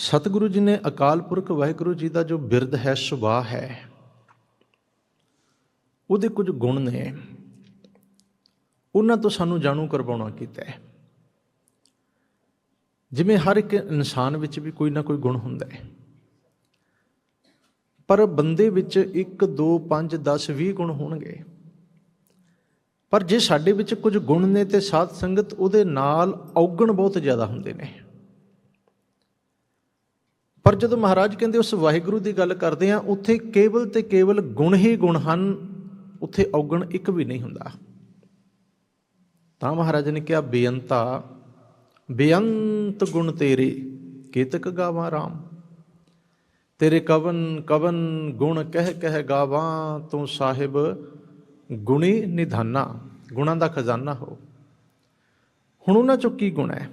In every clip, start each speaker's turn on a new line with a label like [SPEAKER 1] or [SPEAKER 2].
[SPEAKER 1] ਸਤਿਗੁਰੂ ਜੀ ਨੇ ਅਕਾਲ ਪੁਰਖ ਵਾਹਿਗੁਰੂ ਜੀ ਦਾ ਜੋ ਬਿਰਦ ਹੈ, ਸੁਭਾਅ ਹੈ, ਉਹਦੇ ਕੁਝ ਗੁਣ ਨੇ। ਉਹਨਾਂ ਤੋਂ ਸਾਨੂੰ ਜਾਣੂ ਕਰਵਾਉਣਾ ਕੀਤਾ ਹੈ। ਜਿਵੇਂ ਹਰ ਇੱਕ ਇਨਸਾਨ ਵਿੱਚ ਵੀ ਕੋਈ ਨਾ ਕੋਈ ਗੁਣ ਹੁੰਦਾ ਹੈ। ਪਰ ਬੰਦੇ ਵਿੱਚ 1 2 5 10 20 ਗੁਣ ਹੋਣਗੇ। ਪਰ ਜੇ ਸਾਡੇ ਵਿੱਚ ਕੁਝ ਗੁਣ ਨੇ ਤੇ ਸਾਧ ਸੰਗਤ ਉਹਦੇ ਨਾਲ ਔਗਣ ਬਹੁਤ ਜ਼ਿਆਦਾ ਹੁੰਦੇ ਨੇ। ਪਰ ਜਦੋਂ ਮਹਾਰਾਜ ਕਹਿੰਦੇ ਉਸ ਵਾਹਿਗੁਰੂ ਦੀ ਗੱਲ ਕਰਦੇ ਆ ਉੱਥੇ ਕੇਵਲ ਤੇ ਕੇਵਲ ਗੁਣ ਹੀ ਗੁਣ ਹਨ, ਉੱਥੇ ਔਗਣ ਇੱਕ ਵੀ ਨਹੀਂ ਹੁੰਦਾ। ਤਾਂ ਮਹਾਰਾਜ ਨੇ ਕਿਹਾ, ਬੇਅੰਤਾ, ਬੇਅੰਤ ਗੁਣ ਤੇਰੇ, ਕੇਤਕ ਗਾਵਾਂ ਰਾਮ। ਤੇਰੇ ਕਵਨ ਕਵਨ ਗੁਣ ਕਹਿ ਕਹਿ ਗਾਵਾਂ, ਤੂੰ ਸਾਹਿਬ ਗੁਣੀ ਨਿਧਾਨਾ, ਗੁਣਾਂ ਦਾ ਖਜ਼ਾਨਾ ਹੋ। ਹੁਣ ਉਹਨਾਂ ਚੋਂ ਕੀ ਗੁਣ ਹੈ?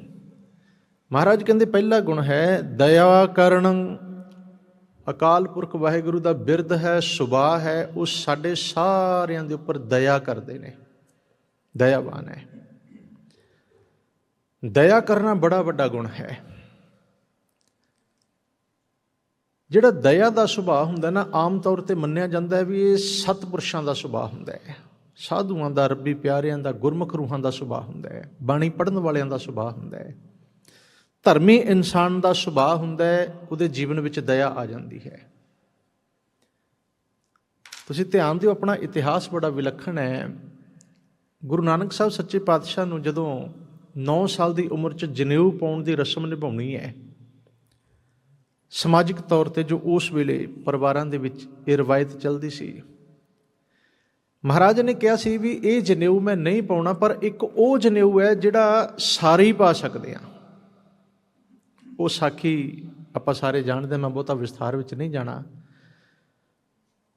[SPEAKER 1] ਮਹਾਰਾਜ ਕਹਿੰਦੇ ਪਹਿਲਾ ਗੁਣ ਹੈ ਦਇਆ ਕਰਨ। ਅਕਾਲ ਪੁਰਖ ਵਾਹਿਗੁਰੂ ਦਾ ਬਿਰਧ ਹੈ ਸੁਭਾਅ ਹੈ, ਉਹ ਸਾਡੇ ਸਾਰਿਆਂ ਦੇ ਉੱਪਰ ਦਇਆ ਕਰਦੇ ਨੇ। ਦਇਆਵਾਨ ਹੈ। ਦਇਆ ਕਰਨਾ ਬੜਾ ਵੱਡਾ ਗੁਣ ਹੈ। ਜਿਹੜਾ ਦਇਆ ਦਾ ਸੁਭਾਅ ਹੁੰਦਾ ਨਾ, ਆਮ ਤੌਰ ਤੇ ਮੰਨਿਆ ਜਾਂਦਾ ਹੈ ਵੀ ਇਹ ਸਤਪੁਰਸ਼ਾਂ ਦਾ ਸੁਭਾਅ ਹੁੰਦਾ ਹੈ। ਸਾਧੂਆਂ ਦਾ, ਰੱਬੀ ਪਿਆਰਿਆਂ ਦਾ, ਗੁਰਮੁਖ ਰੂਹਾਂ ਦਾ ਸੁਭਾਅ ਹੁੰਦਾ ਹੈ। ਬਾਣੀ ਪੜਨ ਵਾਲਿਆਂ ਦਾ ਸੁਭਾਅ ਹੁੰਦਾ ਹੈ। ਧਰਮੀ ਇਨਸਾਨ ਦਾ ਸੁਭਾਅ ਹੁੰਦਾ ਹੈ, ਉਹਦੇ ਜੀਵਨ ਵਿੱਚ ਦਇਆ ਆ ਜਾਂਦੀ ਹੈ। ਤੁਸੀਂ ਧਿਆਨ ਦਿਓ, ਆਪਣਾ ਇਤਿਹਾਸ ਬੜਾ ਵਿਲੱਖਣ ਹੈ। ਗੁਰੂ ਨਾਨਕ ਸਾਹਿਬ ਸੱਚੇ ਪਾਤਸ਼ਾਹ ਨੂੰ ਜਦੋਂ 9 ਸਾਲ ਦੀ ਉਮਰ 'ਚ ਜਨੇਊ ਪਾਉਣ ਦੀ ਰਸਮ ਨਿਭਾਉਣੀ ਹੈ, ਸਮਾਜਿਕ ਤੌਰ ਤੇ ਜੋ ਉਸ ਵੇਲੇ ਪਰਿਵਾਰਾਂ ਦੇ ਵਿੱਚ ਇਹ ਰਵਾਇਤ ਚੱਲਦੀ ਸੀ, ਮਹਾਰਾਜ ਨੇ ਕਿਹਾ ਸੀ ਵੀ ਇਹ ਜਨੇਊ ਮੈਂ ਨਹੀਂ ਪਾਉਣਾ, ਪਰ ਇੱਕ ਉਹ ਜਨੇਊ ਹੈ ਜਿਹੜਾ ਸਾਰੇ ਹੀ ਪਾ ਸਕਦੇ ਆ ਉਹ ਸਾਖੀ ਆਪਾਂ ਸਾਰੇ ਜਾਣਦੇ, ਮੈਂ ਬਹੁਤਾ ਵਿਸਥਾਰ ਵਿੱਚ ਨਹੀਂ ਜਾਣਾ।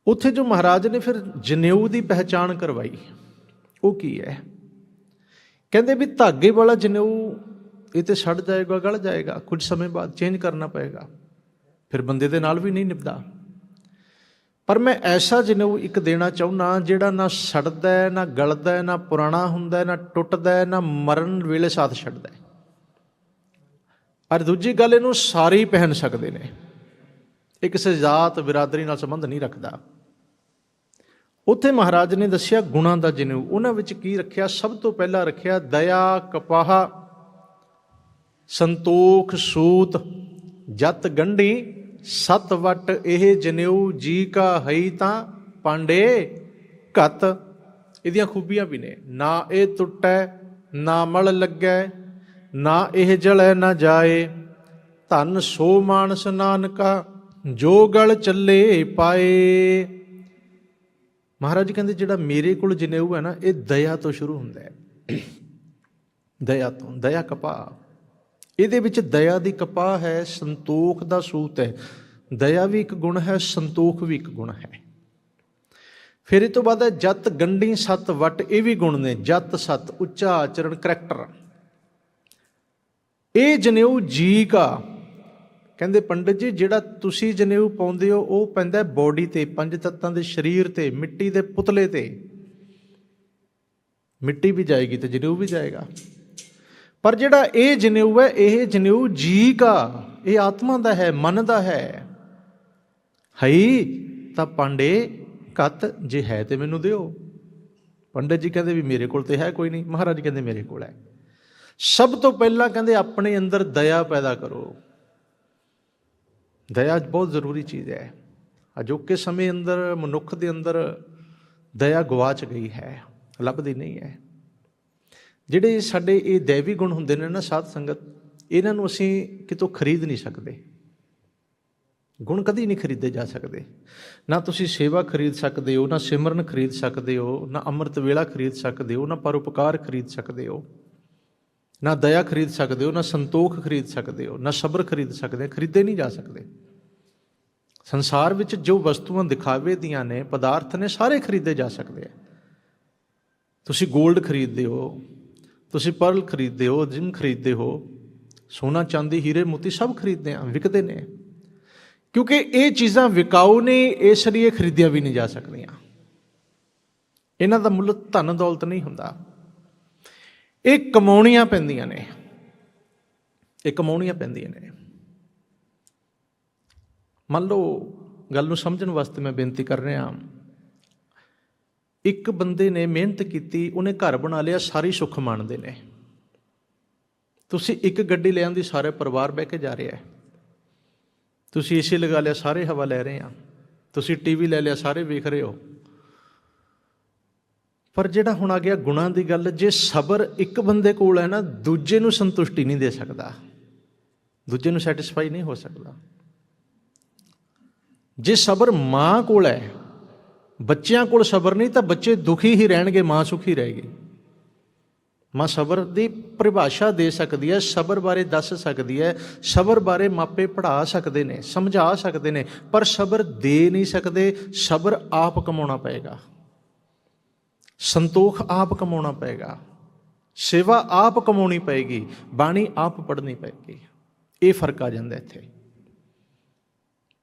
[SPEAKER 1] ਉੱਥੇ ਜੋ ਮਹਾਰਾਜ ਨੇ ਫਿਰ ਜਨੇਊ ਦੀ ਪਹਿਚਾਣ ਕਰਵਾਈ, ਉਹ ਕੀ ਹੈ? ਕਹਿੰਦੇ ਵੀ ਧਾਗੇ ਵਾਲਾ ਜਨੇਊ, ਇਹ ਤੇ ਛੱਡ ਜਾਏਗਾ, ਗਲ ਜਾਏਗਾ, ਕੁਝ ਸਮੇਂ ਬਾਅਦ ਚੇਂਜ ਕਰਨਾ ਪਏਗਾ, ਫਿਰ ਬੰਦੇ ਦੇ ਨਾਲ ਵੀ ਨਹੀਂ ਨਿਭਦਾ। ਪਰ ਮੈਂ ਐਸਾ ਜਨੇਊ ਇੱਕ ਦੇਣਾ ਚਾਹੁੰਨਾ, ਜਿਹੜਾ ਨਾ ਸੜਦਾ ਹੈ, ਨਾ ਗਲਦਾ ਹੈ, ਨਾ ਪੁਰਾਣਾ ਹੁੰਦਾ ਹੈ, ਨਾ ਟੁੱਟਦਾ ਹੈ, ਨਾ ਮਰਨ ਵੇਲੇ ਸਾਥ ਛੱਡਦਾ ਹੈ। ਔਰ ਦੂਜੀ ਗੱਲ ਇਹਨੂੰ ਸਾਰੇ ਹੀ ਪਹਿਨ ਸਕਦੇ ਨੇ। ਇਹ ਕਿਸੇ ਜਾਤ ਬਿਰਾਦਰੀ ਨਾਲ ਸੰਬੰਧ ਨਹੀਂ ਰੱਖਦਾ। ਉੱਥੇ ਮਹਾਰਾਜ ਨੇ ਦੱਸਿਆ ਗੁਣਾਂ ਦਾ ਜਨੇਊ। ਉਹਨਾਂ ਵਿੱਚ ਕੀ ਰੱਖਿਆ? ਸਭ ਤੋਂ ਪਹਿਲਾਂ ਰੱਖਿਆ ਦਇਆ, ਕਪਾਹ, ਸੰਤੋਖ, ਸੂਤ, ਜਤ, ਗੰਢੀ, ਸਤ ਵਟ। ਇਹ ਜਨੇਊ ਜੀ ਕਾ ਹਈ ਤਾਂ ਪਾਂਡੇ ਘਤ। ਇਹਦੀਆਂ ਖੂਬੀਆਂ ਵੀ ਨੇ। ਨਾ ਇਹ ਟੁੱਟੈ, ਨਾ ਮਲ ਲੱਗੈ। ਨਾ ਇਹ ਜਲੈ ਨਾ ਜਾਏ, ਧਨ ਸੋ ਮਾਨਸ ਨਾਨਕਾ, ਜੋ ਗਲ ਚੱਲੇ ਪਾਏ। ਮਹਾਰਾਜ ਕਹਿੰਦੇ ਜਿਹੜਾ ਮੇਰੇ ਕੋਲ ਜਨੇਊ ਹੈ ਨਾ, ਇਹ ਦਇਆ ਤੋਂ ਸ਼ੁਰੂ ਹੁੰਦਾ ਹੈ। ਦਇਆ ਤੋਂ, ਦਇਆ ਕਪਾ ਇਹਦੇ ਵਿੱਚ ਦਇਆ ਦੀ ਕਪਾਹ ਹੈ, ਸੰਤੋਖ ਦਾ ਸੂਤ ਹੈ। ਦਇਆ ਵੀ ਇੱਕ ਗੁਣ ਹੈ, ਸੰਤੋਖ ਵੀ ਇੱਕ ਗੁਣ ਹੈ। ਫਿਰ ਇਹ ਤੋਂ ਬਾਅਦ ਹੈ, ਜਤ ਗੰਢੀ ਸਤ ਵਟ, ਇਹ ਵੀ ਗੁਣ ਨੇ। ਜਤ ਸਤ, ਉੱਚਾ ਆਚਰਣ, ਕਰੈਕਟਰ। ਇਹ ਜਨੇਊ ਜੀ ਕਾ। ਕਹਿੰਦੇ ਪੰਡਿਤ ਜੀ, ਜਿਹੜਾ ਤੁਸੀਂ ਜਨੇਊ ਪਾਉਂਦੇ ਹੋ, ਉਹ ਪੈਂਦਾ ਬੋਡੀ ਤੇ, ਪੰਜ ਤੱਤਾਂ ਦੇ ਸਰੀਰ ਤੇ, ਮਿੱਟੀ ਦੇ ਪੁਤਲੇ ਤੇ। ਮਿੱਟੀ ਵੀ ਜਾਏਗੀ ਤੇ ਜਨੇਊ ਵੀ ਜਾਏਗਾ। ਪਰ ਜਿਹੜਾ ਇਹ ਜਨੇਊ ਹੈ, ਇਹ ਜਨੇਊ ਜੀ ਕਾ। ਇਹ ਆਤਮਾ ਦਾ ਹੈ, ਮਨ ਦਾ ਹੈ। ਹਈ, ਤਾਂ ਪਾਂਡੇ, ਕਤ, ਜੇ ਹੈ ਤੇ ਮੈਨੂੰ ਦਿਓ। ਪੰਡਿਤ ਜੀ ਕਹਿੰਦੇ ਵੀ ਮੇਰੇ ਕੋਲ ਤੇ ਹੈ ਕੋਈ ਨਹੀਂ। ਮਹਾਰਾਜ ਕਹਿੰਦੇ ਮੇਰੇ ਕੋਲ ਹੈ। ਸਭ ਤੋਂ ਪਹਿਲਾਂ ਕਹਿੰਦੇ ਆਪਣੇ ਅੰਦਰ ਦਇਆ ਪੈਦਾ ਕਰੋ। ਦਇਆ ਬਹੁਤ ਜ਼ਰੂਰੀ ਚੀਜ਼ ਹੈ। ਅਜੋਕੇ ਸਮੇਂ ਅੰਦਰ, ਮਨੁੱਖ ਦੇ ਅੰਦਰ ਦਇਆ ਗਵਾਚ ਗਈ ਹੈ, ਲੱਭਦੀ ਨਹੀਂ ਹੈ। ਜਿਹੜੇ ਸਾਡੇ ਇਹ ਦੇਵੀ ਗੁਣ ਹੁੰਦੇ ਨੇ ਨਾ ਸਾਧ ਸੰਗਤ, ਇਹਨਾਂ ਨੂੰ ਅਸੀਂ ਕਿਤੋਂ ਖਰੀਦ ਨਹੀਂ ਸਕਦੇ। ਗੁਣ ਕਦੀ ਨਹੀਂ ਖਰੀਦੇ ਜਾ ਸਕਦੇ। ਨਾ ਤੁਸੀਂ ਸੇਵਾ ਖਰੀਦ ਸਕਦੇ ਹੋ, ਨਾ ਸਿਮਰਨ ਖਰੀਦ ਸਕਦੇ ਹੋ, ਨਾ ਅੰਮ੍ਰਿਤ ਵੇਲਾ ਖਰੀਦ ਸਕਦੇ ਹੋ, ਨਾ ਪਰਉਪਕਾਰ ਖਰੀਦ ਸਕਦੇ ਹੋ। ਨਾ ਦਇਆ ਖਰੀਦ ਸਕਦੇ ਹੋ, ਨਾ ਸੰਤੋਖ ਖਰੀਦ ਸਕਦੇ ਹੋ, ਨਾ ਸਬਰ ਖਰੀਦ ਸਕਦੇ ਖਰੀਦੇ ਨਹੀਂ ਜਾ ਸਕਦੇ। ਸੰਸਾਰ ਵਿੱਚ ਜੋ ਵਸਤੂਆਂ ਦਿਖਾਵੇ ਦੀਆਂ ਨੇ, ਪਦਾਰਥ ਨੇ, ਸਾਰੇ ਖਰੀਦੇ ਜਾ ਸਕਦੇ ਆ। ਤੁਸੀਂ 골ਡ ਖਰੀਦਦੇ ਹੋ, ਤੁਸੀਂ ਪਰਲ ਖਰੀਦਦੇ ਹੋ, ਜਿਮ ਖਰੀਦਦੇ ਹੋ, ਸੋਨਾ, ਚਾਂਦੀ, ਹੀਰੇ, ਮੋਤੀ ਸਭ ਖਰੀਦਦੇ ਆ, ਵਿਕਦੇ ਨੇ। ਕਿਉਂਕਿ ਇਹ ਚੀਜ਼ਾਂ ਵਿਕਾਊ ਨੇ, ਇਸ ਲਈ ਖਰੀਦੀਆਂ ਵੀ ਨਹੀਂ ਜਾ ਸਕਦੀਆਂ। ਇਹਨਾਂ ਦਾ ਮੁੱਲ ਧਨ ਦੌਲਤ ਨਹੀਂ ਹੁੰਦਾ। ਇਹ ਕਮਾਉਣੀਆਂ ਪੈਂਦੀਆਂ ਨੇ। ਇਹ ਕਮਾਉਣੀਆਂ ਪੈਂਦੀਆਂ ਨੇ। ਮੰਨ ਲਓ, ਗੱਲ ਨੂੰ ਸਮਝਣ ਵਾਸਤੇ ਮੈਂ ਬੇਨਤੀ ਕਰ ਰਿਹਾ ਇੱਕ ਬੰਦੇ ਨੇ ਮਿਹਨਤ ਕੀਤੀ, ਉਹਨੇ ਘਰ ਬਣਾ ਲਿਆ, ਸਾਰੀ ਸੁੱਖ ਮਾਣਦੇ ਨੇ। ਤੁਸੀਂ ਇੱਕ ਗੱਡੀ ਲੈ ਆਂਦੀ ਸਾਰੇ ਪਰਿਵਾਰ ਬਹਿ ਕੇ ਜਾ ਰਿਹਾ ਹੈ। ਤੁਸੀਂ ਏਸੀ ਲਗਾ ਲਿਆ, ਸਾਰੇ ਹਵਾ ਲੈ ਰਹੇ ਆ ਤੁਸੀਂ ਟੀਵੀ ਲੈ ਲਿਆ, ਸਾਰੇ ਵੇਖ ਰਹੇ ਹੋ। ਪਰ ਜਿਹੜਾ ਹੁਣ ਆ ਗਿਆ ਗੁਣਾਂ ਦੀ ਗੱਲ, ਜੇ ਸਬਰ ਇੱਕ ਬੰਦੇ ਕੋਲ ਹੈ ਨਾ, ਦੂਜੇ ਨੂੰ ਸੰਤੁਸ਼ਟੀ ਨਹੀਂ ਦੇ ਸਕਦਾ। ਦੂਜੇ ਨੂੰ ਸੈਟੀਸਫਾਈ ਨਹੀਂ ਹੋ ਸਕਦਾ। ਜੇ ਸਬਰ ਮਾਂ ਕੋਲ ਹੈ, ਬੱਚਿਆਂ ਕੋਲ ਸਬਰ ਨਹੀਂ, ਤਾਂ ਬੱਚੇ ਦੁਖੀ ਹੀ ਰਹਿਣਗੇ, ਮਾਂ ਸੁਖੀ ਰਹੇਗੀ। ਮਾਂ ਸਬਰ ਦੀ ਪਰਿਭਾਸ਼ਾ ਦੇ ਸਕਦੀ ਹੈ, ਸਬਰ ਬਾਰੇ ਦੱਸ ਸਕਦੀ ਹੈ, ਸਬਰ ਬਾਰੇ ਮਾਪੇ ਪੜ੍ਹਾ ਸਕਦੇ ਨੇ, ਸਮਝਾ ਸਕਦੇ ਨੇ, ਪਰ ਸਬਰ ਦੇ ਨਹੀਂ ਸਕਦੇ, ਸਬਰ ਆਪ ਕਮਾਉਣਾ ਪਏਗਾ। ਸੰਤੋਖ ਆਪ ਕਮਾਉਣਾ ਪਏਗਾ, ਸੇਵਾ ਆਪ ਕਮਾਉਣੀ ਪਏਗੀ, ਬਾਣੀ ਆਪ ਪੜ੍ਹਨੀ ਪਏਗੀ। ਇਹ ਫ਼ਰਕ ਆ ਜਾਂਦਾ ਇੱਥੇ।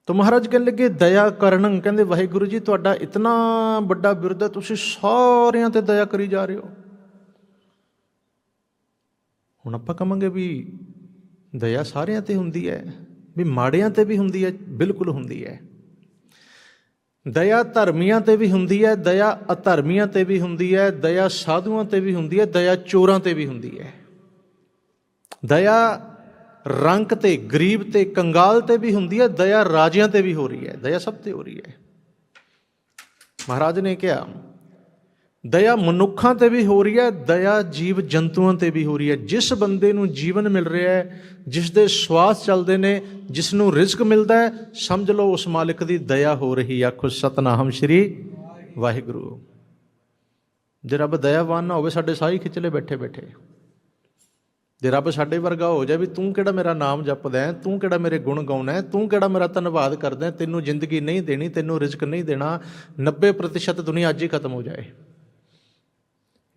[SPEAKER 1] ਤਾਂ ਮਹਾਰਾਜ ਕਹਿਣ ਲੱਗੇ, ਦਇਆ ਕਰਨੰ। ਕਹਿੰਦੇ, ਵਾਹਿਗੁਰੂ ਜੀ, ਤੁਹਾਡਾ ਇਤਨਾ ਵੱਡਾ ਬਿਰਧ ਹੈ, ਤੁਸੀਂ ਸਾਰਿਆਂ ਤੇ ਦਇਆ ਕਰੀ ਜਾ ਰਹੇ ਹੋ। ਹੁਣ ਆਪਾਂ ਕਹਾਂਗੇ ਵੀ ਦਇਆ ਸਾਰਿਆਂ ਤੇ ਹੁੰਦੀ ਹੈ, ਵੀ ਮਾੜਿਆਂ ਤੇ ਵੀ ਹੁੰਦੀ ਹੈ, ਬਿਲਕੁਲ ਹੁੰਦੀ ਹੈ। ਦਇਆ ਧਰਮੀਆਂ ਤੇ ਵੀ ਹੁੰਦੀ ਹੈ, ਦਇਆ ਅਧਰਮੀਆਂ ਤੇ ਵੀ ਹੁੰਦੀ ਹੈ, ਦਇਆ ਸਾਧੂਆਂ ਤੇ ਵੀ ਹੁੰਦੀ ਹੈ, ਦਇਆ ਚੋਰਾਂ ਤੇ ਵੀ ਹੁੰਦੀ ਹੈ। ਦਇਆ ਰੰਕ ਤੇ, ਗਰੀਬ ਤੇ, ਕੰਗਾਲ ਤੇ ਵੀ ਹੁੰਦੀ ਹੈ, ਦਇਆ ਰਾਜਿਆਂ ਤੇ ਵੀ ਹੋ ਰਹੀ ਹੈ, ਦਇਆ ਸਭ ਤੇ ਹੋ ਰਹੀ ਹੈ। ਮਹਾਰਾਜ ਨੇ ਕਿਹਾ ਦਇਆ ਮਨੁੱਖਾਂ ਤੇ ਵੀ ਹੋ ਰਹੀ ਹੈ, ਦਇਆ ਜੀਵ ਜੰਤੂਆਂ ਤੇ ਵੀ ਹੋ ਰਹੀ ਹੈ। ਜਿਸ ਬੰਦੇ ਨੂੰ ਜੀਵਨ ਮਿਲ ਰਿਹਾ ਹੈ, ਜਿਸ ਦੇ ਸਵਾਸ ਚੱਲਦੇ ਨੇ, ਜਿਸ ਨੂੰ ਰਿਜ਼ਕ ਮਿਲਦਾ ਹੈ, ਸਮਝ ਲਓ ਉਸ ਮਾਲਿਕ ਦੀ ਦਇਆ ਹੋ ਰਹੀ ਆਖੋ, ਸਤਨਾਮ ਸ਼੍ਰੀ ਵਾਹਿਗੁਰੂ। ਜੇ ਰੱਬ ਦਇਆਵਾਨ ਨਾ ਹੋਵੇ, ਸਾਡੇ ਸਾਈ ਖਿਚਲੇ ਬੈਠੇ ਬੈਠੇ। ਜੇ ਰੱਬ ਸਾਡੇ ਵਰਗਾ ਹੋ ਜਾਏ ਵੀ ਤੂੰ ਕਿਹੜਾ ਮੇਰਾ ਨਾਮ ਜਪਦਾ ਹੈ, ਤੂੰ ਕਿਹੜਾ ਮੇਰੇ ਗੁਣ ਗਾਉਣਾ ਹੈ, ਤੂੰ ਕਿਹੜਾ ਮੇਰਾ ਧੰਨਵਾਦ ਕਰਦਾ ਤੈਨੂੰ ਜ਼ਿੰਦਗੀ ਨਹੀਂ ਦੇਣੀ, ਤੈਨੂੰ ਰਿਜ਼ਕ ਨਹੀਂ ਦੇਣਾ 90% ਦੁਨੀਆ ਅੱਜ ਹੀ ਖਤਮ ਹੋ ਜਾਏ।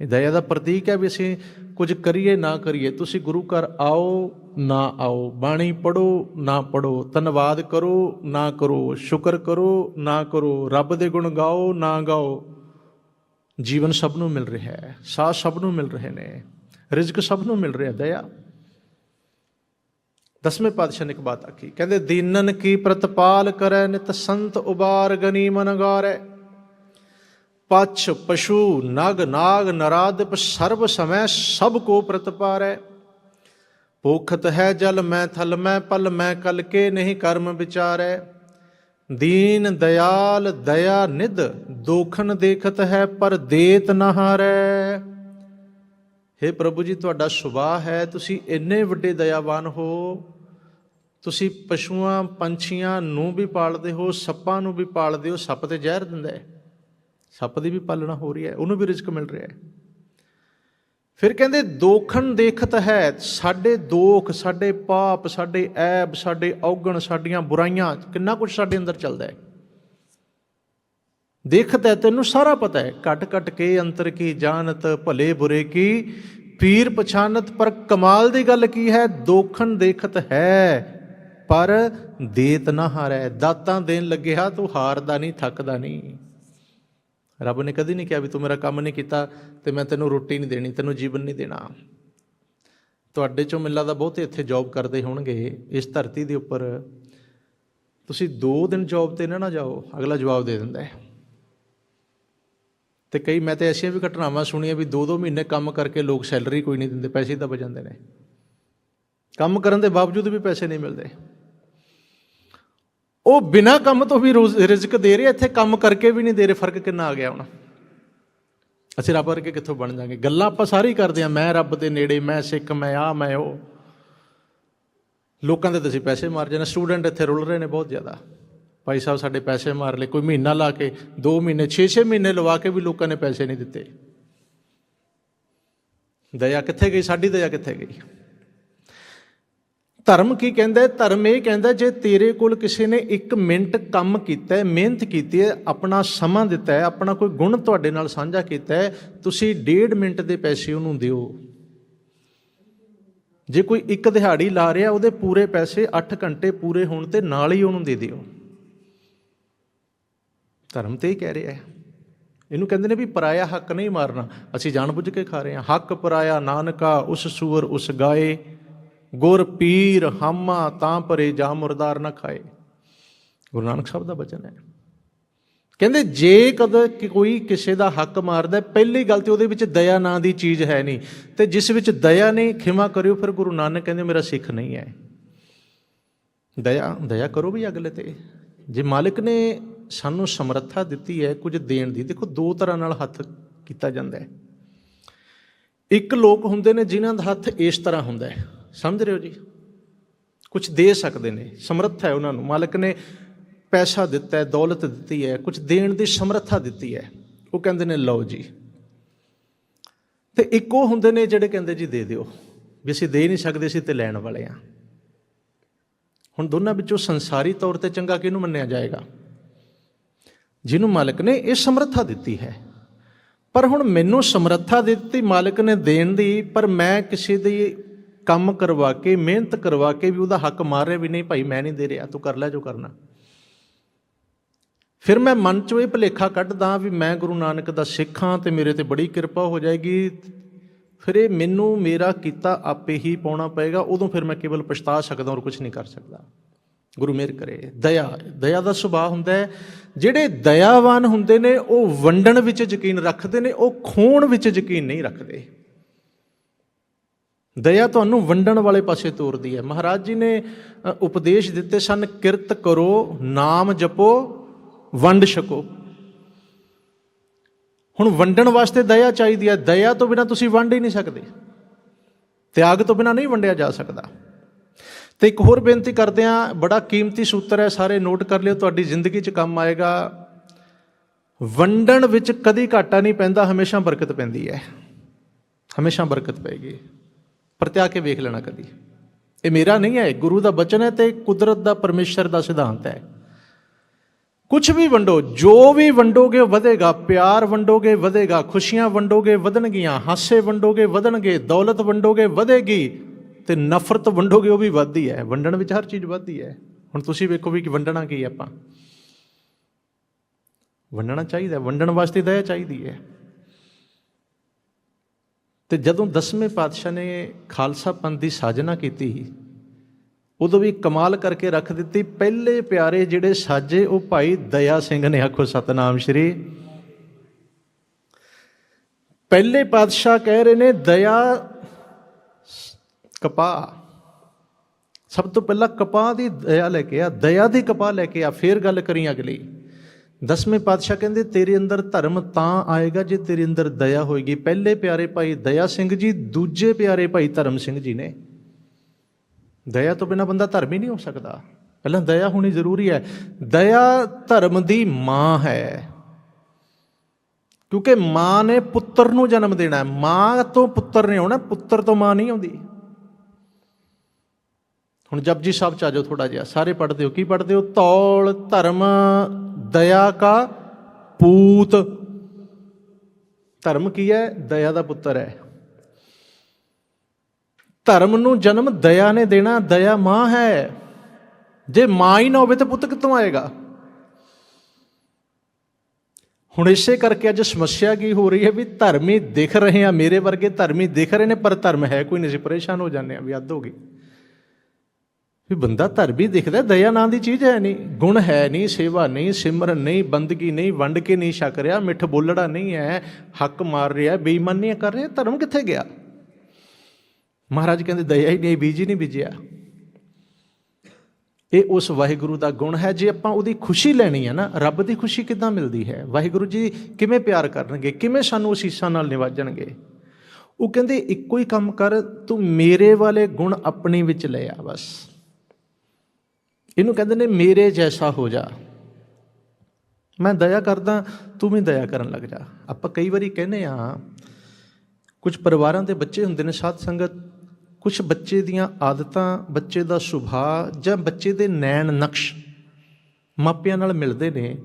[SPEAKER 1] ਇਹ ਦਇਆ ਦਾ ਪ੍ਰਤੀਕ ਹੈ ਵੀ ਅਸੀਂ ਕੁਝ ਕਰੀਏ, ਨਾ ਕਰੀਏ। ਤੁਸੀਂ ਗੁਰੂ ਘਰ ਆਓ, ਨਾ ਆਓ। ਬਾਣੀ ਪੜੋ ਨਾ ਪੜੋ ਧੰਨਵਾਦ ਕਰੋ, ਨਾ ਕਰੋ। ਸ਼ੁਕਰ ਕਰੋ, ਨਾ ਕਰੋ। ਰੱਬ ਦੇ ਗੁਣ ਗਾਓ, ਨਾ ਗਾਓ। ਜੀਵਨ ਸਭ ਨੂੰ ਮਿਲ ਰਿਹਾ ਹੈ। ਸਾਹ ਸਭ ਨੂੰ ਮਿਲ ਰਹੇ ਨੇ। ਰਿਜ਼ਕ ਸਭ ਨੂੰ ਮਿਲ ਰਿਹਾ ਦਇਆ। ਦਸਵੇਂ ਪਾਤਸ਼ਾਹ ਨੇ ਇੱਕ ਬਾਤ ਆਖੀ। ਕਹਿੰਦੇ, ਦੀਨਨ ਕੀ ਪ੍ਰਤਪਾਲ ਕਰੈ, ਨਿਤ ਸੰਤ ਉਬਾਰ ਗਨੀ ਮਨ ਗਾਰੈ। ਪਛ ਪਸ਼ੂ ਨਗ ਨਾਗ ਨਰਾਦਿਪ ਸਰਬ ਸਮੈ ਸਭ ਕੋ ਪ੍ਰਤਪਾਰੈ ਭੁਖਤ ਹੈ ਜਲ ਮੈਂ ਥਲ ਮੈਂ ਪਲ ਮੈਂ ਕਲ ਕੇ ਨਹੀਂ ਕਰਮ ਵਿਚਾਰੈ। ਦੀਨ ਦਇਆਲ ਦਇਆ ਨਿਧ ਦੋਖਨ ਦੇਖਤ ਹੈ ਪਰ ਦੇਤ ਨਾ ਹਾਰੈ। हे ਪ੍ਰਭੂ ਜੀ, ਤੁਹਾਡਾ ਸੁਭਾਅ ਹੈ, ਤੁਸੀਂ ਇੰਨੇ ਵੱਡੇ ਦਇਆਵਾਨ ਹੋ। ਤੁਸੀਂ ਪਸ਼ੂਆਂ ਪੰਛੀਆਂ ਨੂੰ ਵੀ ਪਾਲਦੇ ਹੋ, ਸੱਪਾਂ ਨੂੰ ਵੀ ਪਾਲਦੇ ਹੋ, ਸੱਪ ਤੇ ਜ਼ਹਿਰ ਦਿੰਦਾ ਹੈ। ਸੱਪ ਦੀ ਵੀ ਪਾਲਣਾ ਹੋ ਰਹੀ ਹੈ, ਉਹਨੂੰ ਵੀ ਰਿਜ਼ਕ ਮਿਲ ਰਿਹਾ ਹੈ। ਫਿਰ ਕਹਿੰਦੇ, ਦੋਖਣ ਦੇਖਤ ਹੈ, ਸਾਡੇ ਦੋਖ, ਸਾਡੇ ਪਾਪ, ਸਾਡੇ ਐਬ, ਸਾਡੇ ਔਗਣ, ਸਾਡੀਆਂ ਬੁਰਾਈਆਂ, ਕਿੰਨਾ ਕੁਝ ਸਾਡੇ ਅੰਦਰ ਚੱਲਦਾ ਹੈ। ਦੇਖਤ ਹੈ, ਤੈਨੂੰ ਸਾਰਾ ਪਤਾ ਹੈ, ਘਟ ਘਟ ਕੇ ਅੰਤਰ ਕੀ, ਜਾਣਤ ਭਲੇ ਬੁਰੇ ਕੀ, ਪੀਰ ਪਛਾਨਤ, ਪਰ ਕਮਾਲ ਦੀ ਗੱਲ ਕੀ ਹੈ, ਦੋਖਣ ਦੇਖਤ ਹੈ, ਪਰ ਦੇਤ ਨਾ ਹਾਰੈ, ਦਾਤਾਂ ਦੇਣ ਲੱਗਿਆ, ਤੂੰ ਹਾਰਦਾ ਨਹੀਂ, ਥੱਕਦਾ ਨਹੀਂ। ਰੱਬ ਨੇ ਕਦੀ ਨਹੀਂ ਕਿਹਾ ਵੀ ਤੂੰ ਮੇਰਾ ਕੰਮ ਨਹੀਂ ਕੀਤਾ ਤੇ ਮੈਂ ਤੈਨੂੰ ਰੋਟੀ ਨਹੀਂ ਦੇਣੀ, ਤੈਨੂੰ ਜੀਵਨ ਨਹੀਂ ਦੇਣਾ। ਤੁਹਾਡੇ ਚੋਂ ਮਿਲਦਾ ਦਾ ਬਹੁਤੇ ਇੱਥੇ ਜੌਬ ਕਰਦੇ ਹੋਣਗੇ ਇਸ ਧਰਤੀ ਦੇ ਉੱਪਰ। ਤੁਸੀਂ 2 ਦਿਨ ਜੌਬ ਤੇ ਨਾ ਨਾ ਜਾਓ, ਅਗਲਾ ਜਵਾਬ ਦੇ ਦਿੰਦਾ ਹੈ। ਤੇ ਕਈ ਮੈਂ ਤੇ ਐਸੀਆਂ ਵੀ ਘਟਨਾਵਾਂ ਸੁਣੀਆਂ ਵੀ 2-2 ਮਹੀਨੇ ਕੰਮ ਕਰਕੇ ਲੋਕ ਸੈਲਰੀ ਕੋਈ ਨਹੀਂ ਦਿੰਦੇ, ਪੈਸੇ ਤਾਂ ਬਚਾਉਂਦੇ ਨੇ। ਕੰਮ ਕਰਨ ਦੇ ਬਾਵਜੂਦ ਵੀ ਪੈਸੇ ਨਹੀਂ ਮਿਲਦੇ। ਉਹ ਬਿਨਾ ਕੰਮ ਤੋਂ ਵੀ ਰੋਜ਼ ਰਿਜ਼ਕ ਦੇ ਰਹੇ, ਇੱਥੇ ਕੰਮ ਕਰਕੇ ਵੀ ਨਹੀਂ ਦੇ ਰਹੇ, ਫ਼ਰਕ ਕਿੰਨਾ ਆ ਗਿਆ ਹੁਣ? ਅਸੀਂ ਰੱਬ ਵਰਗੇ ਕਿੱਥੋਂ ਬਣ ਜਾਾਂਗੇ? ਗੱਲਾਂ ਆਪਾਂ ਸਾਰੀ ਕਰਦੇ ਆ ਮੈਂ ਰੱਬ ਦੇ ਨੇੜੇ, ਮੈਂ ਸਿੱਖ, ਮੈਂ ਆ ਮੈਂ ਉਹ। ਲੋਕਾਂ ਦੇ ਤੁਸੀਂ ਪੈਸੇ ਮਾਰ ਜਾਂਦੇ ਸਟੂਡੈਂਟ ਇੱਥੇ ਰੁਲ ਰਹੇ ਨੇ ਬਹੁਤ ਜ਼ਿਆਦਾ। ਭਾਈ ਸਾਹਿਬ ਸਾਡੇ ਪੈਸੇ ਮਾਰ ਲਏ, ਕੋਈ ਮਹੀਨਾ ਲਾ ਕੇ 2 ਮਹੀਨੇ 6-6 ਮਹੀਨੇ ਲਵਾ ਕੇ ਵੀ ਲੋਕਾਂ ਨੇ ਪੈਸੇ ਨਹੀਂ ਦਿੱਤੇ। ਦਇਆ ਕਿੱਥੇ ਗਈ? ਸਾਡੀ ਦਇਆ ਕਿੱਥੇ ਗਈ? ਧਰਮ ਕੀ ਕਹਿੰਦਾ ਹੈ? ਧਰਮ ਇਹ ਕਹਿੰਦਾ ਜੇ ਤੇਰੇ ਕੋਲ ਕਿਸੇ ਨੇ 1 ਮਿੰਟ ਕੰਮ ਕੀਤਾ ਹੈ, ਮਿਹਨਤ ਕੀਤੀ ਹੈ, ਆਪਣਾ ਸਮਾਂ ਦਿੱਤਾ ਹੈ, ਆਪਣਾ ਕੋਈ ਗੁਣ ਤੁਹਾਡੇ ਨਾਲ ਸਾਂਝਾ ਕੀਤਾ ਹੈ, ਤੁਸੀਂ 1.5 ਮਿੰਟ ਦੇ ਪੈਸੇ ਉਹਨੂੰ ਦਿਓ। ਜੇ ਕੋਈ ਇੱਕ ਦਿਹਾੜੀ ਲਾ ਰਿਹਾ, ਉਹਦੇ ਪੂਰੇ ਪੈਸੇ 8 ਘੰਟੇ ਪੂਰੇ ਹੋਣ ਤੇ ਨਾਲ ਹੀ ਉਹਨੂੰ ਦੇ ਦਿਓ। ਧਰਮ ਤੇ ਹੀ ਕਹਿ ਰਿਹਾ ਹੈ। ਇਹਨੂੰ ਕਹਿੰਦੇ ਨੇ ਵੀ ਪਰਾਇਆ ਹੱਕ ਨਹੀਂ ਮਾਰਨਾ। ਅਸੀਂ ਜਾਣ ਬੁੱਝ ਕੇ ਖਾ ਰਹੇ ਹਾਂ। ਹੱਕ ਪਰਾਇਆ ਨਾਨਕਾ, ਉਸ ਸੂਰ ਉਸ ਗਾਏ। ਗੁਰ ਪੀਰ ਹਾਮਾ ਤਾਂ ਪਰੇ ਜਾ ਮੁਰਦਾਰ ਨਾ ਖਾਏ। ਗੁਰੂ ਨਾਨਕ ਸਾਹਿਬ ਦਾ ਬਚਨ ਹੈ। ਕਹਿੰਦੇ, ਜੇ ਕਦੇ ਕੋਈ ਕਿਸੇ ਦਾ ਹੱਕ ਮਾਰਦਾ, ਪਹਿਲੀ ਗੱਲ ਤੇ ਉਹਦੇ ਵਿੱਚ ਦਇਆ ਨਾਂ ਦੀ ਚੀਜ਼ ਹੈ ਨਹੀਂ। ਤੇ ਜਿਸ ਵਿੱਚ ਦਇਆ ਨਹੀਂ, ਖਿਮਾ ਕਰਿਓ, ਫਿਰ ਗੁਰੂ ਨਾਨਕ ਕਹਿੰਦੇ, ਮੇਰਾ ਸਿੱਖ ਨਹੀਂ ਹੈ। ਦਇਆ ਦਇਆ ਕਰੋ ਵੀ ਅਗਲੇ ਤੇ। ਜੇ ਮਾਲਿਕ ਨੇ ਸਾਨੂੰ ਸਮਰੱਥਾ ਦਿੱਤੀ ਹੈ, ਕੁਝ ਦੇਣ ਦੀ, ਦੇਖੋ, ਦੋ ਤਰ੍ਹਾਂ ਨਾਲ ਹੱਥ ਕੀਤਾ ਜਾਂਦਾ ਹੈ। ਇੱਕ ਲੋਕ ਹੁੰਦੇ ਨੇ ਜਿਨ੍ਹਾਂ ਦਾ ਹੱਥ ਇਸ ਤਰ੍ਹਾਂ ਹੁੰਦਾ ਹੈ। ਸਮਝ ਰਹੇ ਹੋ ਜੀ? ਕੁਝ ਦੇ ਸਕਦੇ ਨੇ, ਸਮਰੱਥਾ ਹੈ ਉਹਨਾਂ ਨੂੰ। ਮਾਲਕ ਨੇ ਪੈਸਾ ਦਿੱਤਾ ਹੈ, ਦੌਲਤ ਦਿੱਤੀ ਹੈ ਕੁਝ ਦੇਣ ਦੀ ਸਮਰੱਥਾ ਦਿੱਤੀ ਹੈ। ਉਹ ਕਹਿੰਦੇ ਨੇ, ਲਓ ਜੀ। ਤੇ ਇੱਕੋ ਹੁੰਦੇ ਨੇ ਜਿਹੜੇ ਕਹਿੰਦੇ ਜੀ, ਦੇ ਦਿਓ। ਵੀ ਅਸੀਂ ਦੇ ਨਹੀਂ ਸਕਦੇ ਸੀ ਤੇ ਲੈਣ ਵਾਲੇ ਆ ਹੁਣ ਦੋਨਾਂ ਵਿੱਚੋਂ ਸੰਸਾਰੀ ਤੌਰ ਤੇ ਚੰਗਾ ਕਿਹਨੂੰ ਮੰਨਿਆ ਜਾਏਗਾ? ਜਿਹਨੂੰ ਮਾਲਕ ਨੇ ਇਹ ਸਮਰੱਥਾ ਦਿੱਤੀ ਹੈ। ਪਰ ਹੁਣ ਮੈਨੂੰ ਸਮਰੱਥਾ ਦਿੱਤੀ, ਮਾਲਕ ਨੇ ਦੇਣ ਦੀ, ਪਰ ਮੈਂ ਕਿਸੇ ਦੀ ਕੰਮ ਕਰਵਾ ਕੇ, ਮਿਹਨਤ ਕਰਵਾ ਕੇ ਵੀ ਉਹਦਾ ਹੱਕ ਮਾਰ ਰਿਹਾ ਵੀ ਨਹੀਂ, ਭਾਈ ਮੈਂ ਨਹੀਂ ਦੇ ਰਿਹਾ, ਤੂੰ ਕਰ ਲੈ ਜੋ ਕਰਨਾ। ਫਿਰ ਮੈਂ ਮਨ ਚੋਂ ਇਹ ਭੁਲੇਖਾ ਕੱਢਦਾ ਵੀ ਮੈਂ ਗੁਰੂ ਨਾਨਕ ਦਾ ਸਿੱਖ ਹਾਂ ਤੇ ਮੇਰੇ ਤੇ ਬੜੀ ਕਿਰਪਾ ਹੋ ਜਾਏਗੀ। ਫਿਰ ਇਹ ਮੈਨੂੰ, ਮੇਰਾ ਕੀਤਾ ਆਪੇ ਹੀ ਪਾਉਣਾ ਪਏਗਾ। ਉਦੋਂ ਫਿਰ ਮੈਂ ਕੇਵਲ ਪਛਤਾ ਸਕਦਾ ਔਰ ਕੁਝ ਨਹੀਂ ਕਰ ਸਕਦਾ। ਗੁਰੂ ਮਿਹਰ ਕਰੇ, ਦਇਆ ਦਇਆ ਦਾ ਸੁਭਾਅ ਹੁੰਦਾ ਹੈ। ਜਿਹੜੇ ਦਇਆਵਾਨ ਹੁੰਦੇ ਨੇ, ਉਹ ਵੰਡਣ ਵਿੱਚ ਯਕੀਨ ਰੱਖਦੇ ਨੇ, ਉਹ ਖੋਣ ਵਿੱਚ ਯਕੀਨ ਨਹੀਂ ਰੱਖਦੇ। ਦਇਆ ਤੁਹਾਨੂੰ ਵੰਡਣ ਵਾਲੇ ਪਾਸੇ ਤੋਰਦੀ ਹੈ। ਮਹਾਰਾਜ ਜੀ ਨੇ ਉਪਦੇਸ਼ ਦਿੱਤੇ ਸਨ, ਕਿਰਤ ਕਰੋ, ਨਾਮ ਜਪੋ, ਵੰਡ ਛਕੋ। ਹੁਣ ਵੰਡਣ ਵਾਸਤੇ ਦਇਆ ਚਾਹੀਦੀ ਹੈ। ਦਇਆ ਤੋਂ ਬਿਨਾ ਤੁਸੀਂ ਵੰਡ ਹੀ ਨਹੀਂ ਸਕਦੇ। ਤਿਆਗ ਤੋਂ ਬਿਨਾ ਨਹੀਂ ਵੰਡਿਆ ਜਾ ਸਕਦਾ। ਤੇ ਇੱਕ ਹੋਰ ਬੇਨਤੀ ਕਰਦੇ ਆ ਬੜਾ ਕੀਮਤੀ ਸੂਤਰ ਹੈ, ਸਾਰੇ ਨੋਟ ਕਰ ਲਿਓ, ਤੁਹਾਡੀ ਜ਼ਿੰਦਗੀ 'ਚ ਕੰਮ ਆਏਗਾ। ਵੰਡਣ ਵਿੱਚ ਕਦੀ ਘਾਟਾ ਨਹੀਂ ਪੈਂਦਾ, ਹਮੇਸ਼ਾ ਬਰਕਤ ਪੈਂਦੀ ਹੈ। ਹਮੇਸ਼ਾ ਬਰਕਤ ਪਏਗੀ। ਪਰਤਿਆ ਕੇ ਵੇਖ ਲੈਣਾ ਕਦੀ। ਇਹ ਮੇਰਾ ਨਹੀਂ ਹੈ ਗੁਰੂ ਦਾ ਬਚਨ ਹੈ ਤੇ ਕੁਦਰਤ ਦਾ ਪਰਮੇਸ਼ਰ ਦਾ ਸਿਧਾਂਤ ਹੈ। ਕੁਝ ਵੀ ਵੰਡੋ, ਜੋ ਵੀ ਵੰਡੋਗੇ ਵਧੇਗਾ, ਪਿਆਰ ਵੰਡੋਗੇ ਵਧੇਗਾ, ਖੁਸ਼ੀਆਂ ਵੰਡੋਗੇ ਵਧਣਗੀਆਂ, ਹਾਸੇ ਵੰਡੋਗੇ ਵਧਣਗੇ, ਦੌਲਤ ਵੰਡੋਗੇ ਵਧੇਗੀ ਤੇ ਨਫ਼ਰਤ ਵੰਡੋਗੇ ਉਹ ਵੀ ਵੱਧਦੀ ਹੈ। ਵੰਡਣ ਵਿੱਚ ਹਰ ਚੀਜ਼ ਵੱਧਦੀ ਹੈ। ਹੁਣ ਤੁਸੀਂ ਵੇਖੋ ਵੀ ਕਿ ਵੰਡਣਾ ਕੀ ਹੈ ਆਪਾਂ। ਵੰਡਣਾ ਚਾਹੀਦਾ ਵੰਡਣ ਵਾਸਤੇ ਦਇਆ ਚਾਹੀਦੀ ਹੈ। ਤੇ ਜਦੋਂ ਦਸਵੇਂ ਪਾਤਸ਼ਾਹ ਨੇ ਖਾਲਸਾ ਪੰਥ ਦੀ ਸਾਜਨਾ ਕੀਤੀ, ਉਦੋਂ ਵੀ ਕਮਾਲ ਕਰਕੇ ਰੱਖ ਦਿੱਤੀ। ਪਹਿਲੇ ਪਿਆਰੇ ਜਿਹੜੇ ਸਾਜੇ, ਉਹ ਭਾਈ ਦਇਆ ਸਿੰਘ ਨੇ ਆਖੋ, ਸਤਨਾਮ ਸ਼੍ਰੀ। ਪਹਿਲੇ ਪਾਤਸ਼ਾਹ ਕਹਿ ਰਹੇ ਨੇ, ਦਇਆ ਕਪਾਹ। ਸਭ ਤੋਂ ਪਹਿਲਾਂ ਕਪਾਹ ਦੀ ਦਇਆ ਲੈ ਕੇ ਆ, ਦਇਆ ਦੀ ਕਪਾਹ ਲੈ ਕੇ ਆ, ਫੇਰ ਗੱਲ ਕਰੀ ਅਗਲੀ। ਦਸਵੇਂ ਪਾਤਸ਼ਾਹ ਕਹਿੰਦੇ, ਤੇਰੇ ਅੰਦਰ ਧਰਮ ਤਾਂ ਆਏਗਾ ਜੇ ਤੇਰੇ ਅੰਦਰ ਦਇਆ ਹੋਏਗੀ। ਪਹਿਲੇ ਪਿਆਰੇ ਭਾਈ ਦਇਆ ਸਿੰਘ ਜੀ, ਦੂਜੇ ਪਿਆਰੇ ਭਾਈ ਧਰਮ ਸਿੰਘ ਜੀ ਨੇ। ਦਇਆ ਤੋਂ ਬਿਨਾ ਬੰਦਾ ਧਰਮ ਹੀ ਨਹੀਂ ਹੋ ਸਕਦਾ। ਪਹਿਲਾਂ ਦਇਆ ਹੋਣੀ ਜ਼ਰੂਰੀ ਹੈ। ਦਇਆ ਧਰਮ ਦੀ ਮਾਂ ਹੈ। ਕਿਉਂਕਿ ਮਾਂ ਨੇ ਪੁੱਤਰ ਨੂੰ ਜਨਮ ਦੇਣਾ ਹੈ। ਮਾਂ ਤੋਂ ਪੁੱਤਰ ਨੇ ਆਉਣਾ ਪੁੱਤਰ ਤੋਂ ਮਾਂ ਨਹੀਂ ਆਉਂਦੀ। ਹੁਣ ਜਪਜੀ ਸਾਹਿਬ ਚ ਆ ਜਾਓ ਥੋੜਾ ਜਿਹਾ। ਸਾਰੇ ਪੜ੍ਹਦੇ ਹੋ। ਕੀ ਪੜ੍ਹਦੇ ਹੋ? ਤੌਲ, ਧਰਮ, ਦਇਆ ਕਾ ਪੂਤ। ਧਰਮ ਕੀ ਹੈ? ਦਇਆ ਦਾ ਪੁੱਤਰ ਹੈ। ਧਰਮ ਨੂੰ ਜਨਮ ਦਇਆ ਨੇ ਦੇਣਾ। ਦਇਆ ਮਾਂ ਹੈ। ਜੇ ਮਾਂ ਹੀ ਨਾ ਹੋਵੇ ਤਾਂ ਪੁੱਤ ਕਿੱਥੋਂ ਆਏਗਾ? ਹੁਣ ਇਸੇ ਕਰਕੇ ਅੱਜ ਸਮੱਸਿਆ ਕੀ ਹੋ ਰਹੀ ਹੈ ਵੀ ਧਰਮੀ ਦਿਖ ਰਹੇ ਆ। ਮੇਰੇ ਵਰਗੇ ਧਰਮੀ ਦਿਖ ਰਹੇ ਨੇ, ਪਰ ਧਰਮ ਹੈ ਕੋਈ ਨਹੀਂ। ਅਸੀਂ ਪਰੇਸ਼ਾਨ ਹੋ ਜਾਂਦੇ ਆ ਵੀ ਅੱਧ ਹੋ ਗਈ। ਵੀ ਬੰਦਾ ਧਰਮੀ ਦਿਖਦਾ, ਦਇਆ ਨਾਂ ਦੀ ਚੀਜ਼ ਹੈ ਨਹੀਂ। ਗੁਣ ਹੈ ਨਹੀਂ, ਸੇਵਾ ਨਹੀਂ, ਸਿਮਰਨ ਨਹੀਂ, ਬੰਦਗੀ ਨਹੀਂ ਵੰਡ ਕੇ ਨਹੀਂ ਛਕ ਰਿਹਾ, ਮਿੱਠ ਬੋਲੜਾ ਨਹੀਂ ਹੈ, ਹੱਕ ਮਾਰ ਰਿਹਾ, ਬੇਈਮਾਨੀਆਂ ਕਰ ਰਿਹਾ, ਧਰਮ ਕਿੱਥੇ ਗਿਆ? ਮਹਾਰਾਜ ਕਹਿੰਦੇ, ਦਇਆ ਹੀ ਨਹੀਂ ਬੀਜ ਹੀ ਨਹੀਂ ਬੀਜਿਆ। ਇਹ ਉਸ ਵਾਹਿਗੁਰੂ ਦਾ ਗੁਣ ਹੈ, ਜੇ ਆਪਾਂ ਉਹਦੀ ਖੁਸ਼ੀ ਲੈਣੀ ਹੈ ਨਾ, ਰੱਬ ਦੀ ਖੁਸ਼ੀ ਕਿੱਦਾਂ ਮਿਲਦੀ ਹੈ? ਵਾਹਿਗੁਰੂ ਜੀ ਕਿਵੇਂ ਪਿਆਰ ਕਰਨਗੇ? ਕਿਵੇਂ ਸਾਨੂੰ ਅਸੀਸਾਂ ਨਾਲ ਨਿਵਾਜਣਗੇ? ਉਹ ਕਹਿੰਦੇ, ਇੱਕੋ ਹੀ ਕੰਮ ਕਰ, ਤੂੰ ਮੇਰੇ ਵਾਲੇ ਗੁਣ ਆਪਣੇ ਵਿੱਚ ਲੈ ਆ, ਬਸ। ਇਹਨੂੰ ਕਹਿੰਦੇ ਨੇ ਮੇਰੇ ਜੈਸਾ ਹੋ ਜਾ। ਮੈਂ ਦਇਆ ਕਰਦਾ ਤੂੰ ਵੀ ਦਇਆ ਕਰਨ ਲੱਗ ਜਾ। ਆਪਾਂ ਕਈ ਵਾਰੀ ਕਹਿੰਦੇ ਆ ਕੁਝ ਪਰਿਵਾਰਾਂ ਦੇ ਬੱਚੇ ਹੁੰਦੇ ਨੇ ਸਾਧ ਸੰਗਤ ਕੁਝ ਬੱਚੇ ਦੀਆਂ ਆਦਤਾਂ ਬੱਚੇ ਦਾ ਸੁਭਾਅ ਜਾਂ ਬੱਚੇ ਦੇ ਨੈਣ ਨਕਸ਼ ਮਾਪਿਆਂ ਨਾਲ ਮਿਲਦੇ ਨੇ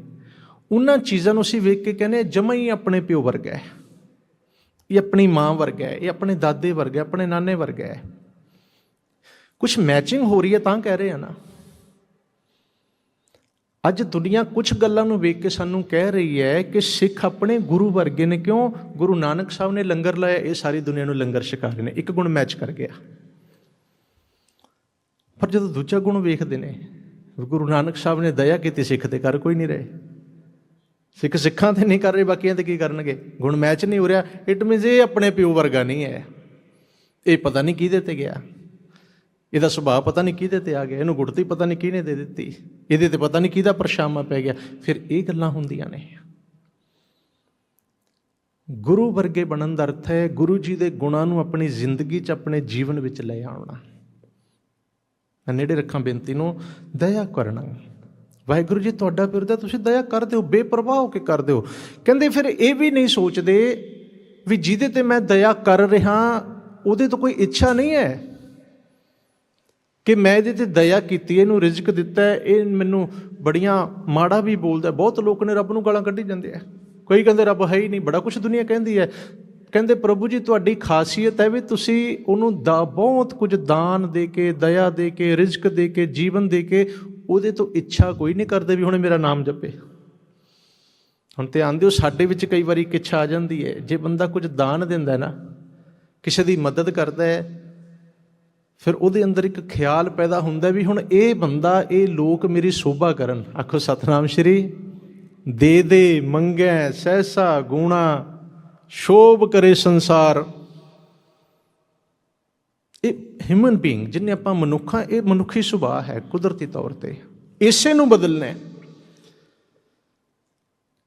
[SPEAKER 1] ਉਹਨਾਂ ਚੀਜ਼ਾਂ ਨੂੰ ਅਸੀਂ ਵੇਖ ਕੇ ਕਹਿੰਦੇ ਜਮਾ ਹੀ ਆਪਣੇ ਪਿਓ ਵਰਗਾ ਹੈ। ਇਹ ਆਪਣੀ ਮਾਂ ਵਰਗਾ ਹੈ ਇਹ ਆਪਣੇ ਦਾਦੇ ਵਰਗਾ ਹੈ, ਆਪਣੇ ਨਾਨੇ ਵਰਗਾ ਹੈ। ਕੁਝ ਮੈਚਿੰਗ ਹੋ ਰਹੀ ਹੈ ਤਾਂ ਕਹਿ ਰਹੇ ਆ ਨਾ। ਅੱਜ ਦੁਨੀਆ ਕੁਝ ਗੱਲਾਂ ਨੂੰ ਵੇਖ ਕੇ ਸਾਨੂੰ ਕਹਿ ਰਹੀ ਹੈ ਕਿ ਸਿੱਖ ਆਪਣੇ ਗੁਰੂ ਵਰਗੇ ਨੇ ਕਿਉਂ? ਗੁਰੂ ਨਾਨਕ ਸਾਹਿਬ ਨੇ ਲੰਗਰ ਲਾਇਆ, ਇਹ ਸਾਰੀ ਦੁਨੀਆ ਨੂੰ ਲੰਗਰ ਛਕਾ ਰਹੇ ਨੇ। ਇੱਕ ਗੁਣ ਮੈਚ ਕਰ ਗਿਆ। ਪਰ ਜਦੋਂ ਦੂਜਾ ਗੁਣ ਵੇਖਦੇ ਨੇ, ਗੁਰੂ ਨਾਨਕ ਸਾਹਿਬ ਨੇ ਦਇਆ ਕੀਤੀ ਸਿੱਖ ਤੇ ਕਰ ਕੋਈ ਨਹੀਂ ਰਹੇ। ਸਿੱਖ ਸਿੱਖਾਂ ਤੇ ਨਹੀਂ ਕਰ ਰਹੇ, ਬਾਕੀਆਂ ਤੇ ਕੀ ਕਰਨਗੇ? ਗੁਣ ਮੈਚ ਨਹੀਂ ਹੋ ਰਿਹਾ। ਇਟ ਮੀਨਸ ਇਹ ਆਪਣੇ ਪਿਓ ਵਰਗਾ ਨਹੀਂ ਹੈ। ਇਹ ਪਤਾ ਨਹੀਂ ਕਿਹਦੇ ਤੇ ਗਿਆ। ਇਹਦਾ ਸੁਭਾਅ ਪਤਾ ਨਹੀਂ ਕਿਹਦੇ ਤੇ ਆ ਗਿਆ, ਇਹਨੂੰ ਗੁੜਤੀ ਪਤਾ ਨਹੀਂ ਕਿਹਨੇ ਦੇ ਦਿੱਤੀ, ਇਹਦੇ ਤੇ ਪਤਾ ਨਹੀਂ ਕਿਹਦਾ ਪਰਛਾਵਾਂ ਪੈ ਗਿਆ। ਫਿਰ ਇਹ ਗੱਲਾਂ ਹੁੰਦੀਆਂ ਨੇ। ਗੁਰੂ ਵਰਗੇ ਬਣਨ ਦਾ ਅਰਥ ਹੈ ਗੁਰੂ ਜੀ ਦੇ ਗੁਣਾਂ ਨੂੰ ਆਪਣੀ ਜ਼ਿੰਦਗੀ 'ਚ ਆਪਣੇ ਜੀਵਨ ਵਿੱਚ ਲੈ ਆਉਣਾ। ਮੈਂ ਨੇੜੇ ਰੱਖਾਂ ਬੇਨਤੀ ਨੂੰ, ਦਇਆ ਕਰਨਾ। ਵਾਹਿਗੁਰੂ ਜੀ, ਤੁਹਾਡਾ ਪਿਰਦਾ ਤੁਸੀਂ ਦਇਆ ਕਰਦੇ ਹੋ, ਬੇਪਰਵਾਹ ਹੋ ਕੇ ਕਰਦੇ ਹੋ। ਕਹਿੰਦੇ ਫਿਰ ਇਹ ਵੀ ਨਹੀਂ ਸੋਚਦੇ ਵੀ ਜਿਹਦੇ ਤੇ ਮੈਂ ਦਇਆ ਕਰ ਰਿਹਾ, ਉਹਦੇ ਤੋਂ ਕੋਈ ਇੱਛਾ ਨਹੀਂ ਹੈ? ਕਿ ਮੈਂ ਇਹਦੇ ਤੇ ਦਇਆ ਕੀਤੀ, ਇਹਨੂੰ ਰਿਜ਼ਕ ਦਿੱਤਾ ਇਹ ਮੈਨੂੰ ਬੜੀਆਂ ਮਾੜਾ ਵੀ ਬੋਲਦਾ ਬਹੁਤ ਲੋਕ ਨੇ ਰੱਬ ਨੂੰ ਗਾਲਾਂ ਕੱਢੀ ਜਾਂਦੇ ਆ। ਕੋਈ ਕਹਿੰਦੇ ਰੱਬ ਹੈ ਹੀ ਨਹੀਂ, ਬੜਾ ਕੁਝ ਦੁਨੀਆ ਕਹਿੰਦੀ ਹੈ। ਕਹਿੰਦੇ, ਪ੍ਰਭੂ ਜੀ, ਤੁਹਾਡੀ ਖਾਸੀਅਤ ਹੈ ਵੀ ਤੁਸੀਂ ਉਹਨੂੰ ਦਾ, ਬਹੁਤ ਕੁਝ ਦਾਨ ਦੇ ਕੇ, ਦਇਆ ਦੇ ਕੇ, ਰਿਜ਼ਕ ਦੇ ਕੇ, ਜੀਵਨ ਦੇ ਕੇ, ਉਹਦੇ ਤੋਂ ਇੱਛਾ ਕੋਈ ਨਹੀਂ ਕਰਦੇ ਵੀ ਹੁਣ ਮੇਰਾ ਨਾਮ ਜਪੇ। ਹੁਣ ਤੇ ਆਂਦੇ ਹੋ, ਸਾਡੇ ਵਿੱਚ ਕਈ ਵਾਰੀ ਇੱਕ ਇੱਛਾ ਆ ਜਾਂਦੀ ਹੈ। ਜੇ ਬੰਦਾ ਕੁਝ ਦਾਨ ਦਿੰਦਾ ਨਾ, ਕਿਸੇ ਦੀ ਮਦਦ ਕਰਦਾ ਹੈ ਫਿਰ ਉਹਦੇ ਅੰਦਰ ਇੱਕ ਖਿਆਲ ਪੈਦਾ ਹੁੰਦਾ ਵੀ ਹੁਣ ਇਹ ਬੰਦਾ, ਇਹ ਲੋਕ ਮੇਰੀ ਸੋਭਾ ਕਰਨ। ਆਖੋ, ਸਤਨਾਮ ਸ਼੍ਰੀ, ਦੇ ਦੇ, ਮੰਗੈ, ਸਹਿਸਾ, ਗੁਣਾ, ਸ਼ੋਭ ਕਰੇ ਸੰਸਾਰ। ਇਹ ਹਿਊਮਨ ਬੀਇੰਗ ਜਿੰਨੇ ਆਪਾਂ ਮਨੁੱਖਾਂ, ਇਹ ਮਨੁੱਖੀ ਸੁਭਾਅ ਹੈ ਕੁਦਰਤੀ ਤੌਰ ਤੇ। ਇਸੇ ਨੂੰ ਬਦਲਣਾ ਹੈ।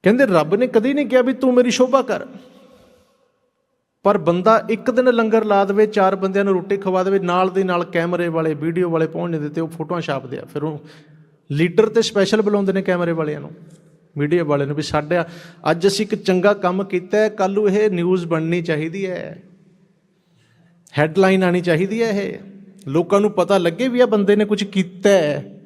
[SPEAKER 1] ਕਹਿੰਦੇ, ਰੱਬ ਨੇ ਕਦੇ ਨਹੀਂ ਕਿਹਾ ਵੀ ਤੂੰ ਮੇਰੀ ਸ਼ੋਭਾ ਕਰ। ਪਰ ਬੰਦਾ ਇੱਕ ਦਿਨ ਲੰਗਰ ਲਾ ਦੇਵੇ, ਚਾਰ ਬੰਦਿਆਂ ਨੂੰ ਰੋਟੀ ਖਵਾ ਦੇਵੇ, ਨਾਲ ਦੇ ਨਾਲ ਕੈਮਰੇ ਵਾਲੇ, ਵੀਡੀਓ ਵਾਲੇ ਪਹੁੰਚ ਜਾਂਦੇ ਤੇ ਉਹ ਫੋਟੋਆਂ ਛਾਪਦੇ ਆ। ਫਿਰ ਉਹ ਲੀਡਰ ਤੇ ਸਪੈਸ਼ਲ ਬੁਲਾਉਂਦੇ ਨੇ ਕੈਮਰੇ ਵਾਲਿਆਂ ਨੂੰ, ਮੀਡੀਆ ਵਾਲੇ ਨੂੰ ਵੀ ਸਾਡਾ ਅੱਜ ਅਸੀਂ ਇੱਕ ਚੰਗਾ ਕੰਮ ਕੀਤਾ ਹੈ ਕੱਲ ਨੂੰ ਇਹ ਨਿਊਜ਼ ਬਣਨੀ ਚਾਹੀਦੀ ਹੈ। ਹੈਡਲਾਈਨ ਆਣੀ ਚਾਹੀਦੀ ਹੈ ਇਹ। ਲੋਕਾਂ ਨੂੰ ਪਤਾ ਲੱਗੇ ਵੀ ਆ ਬੰਦੇ ਨੇ ਕੁਝ ਕੀਤਾ ਹੈ।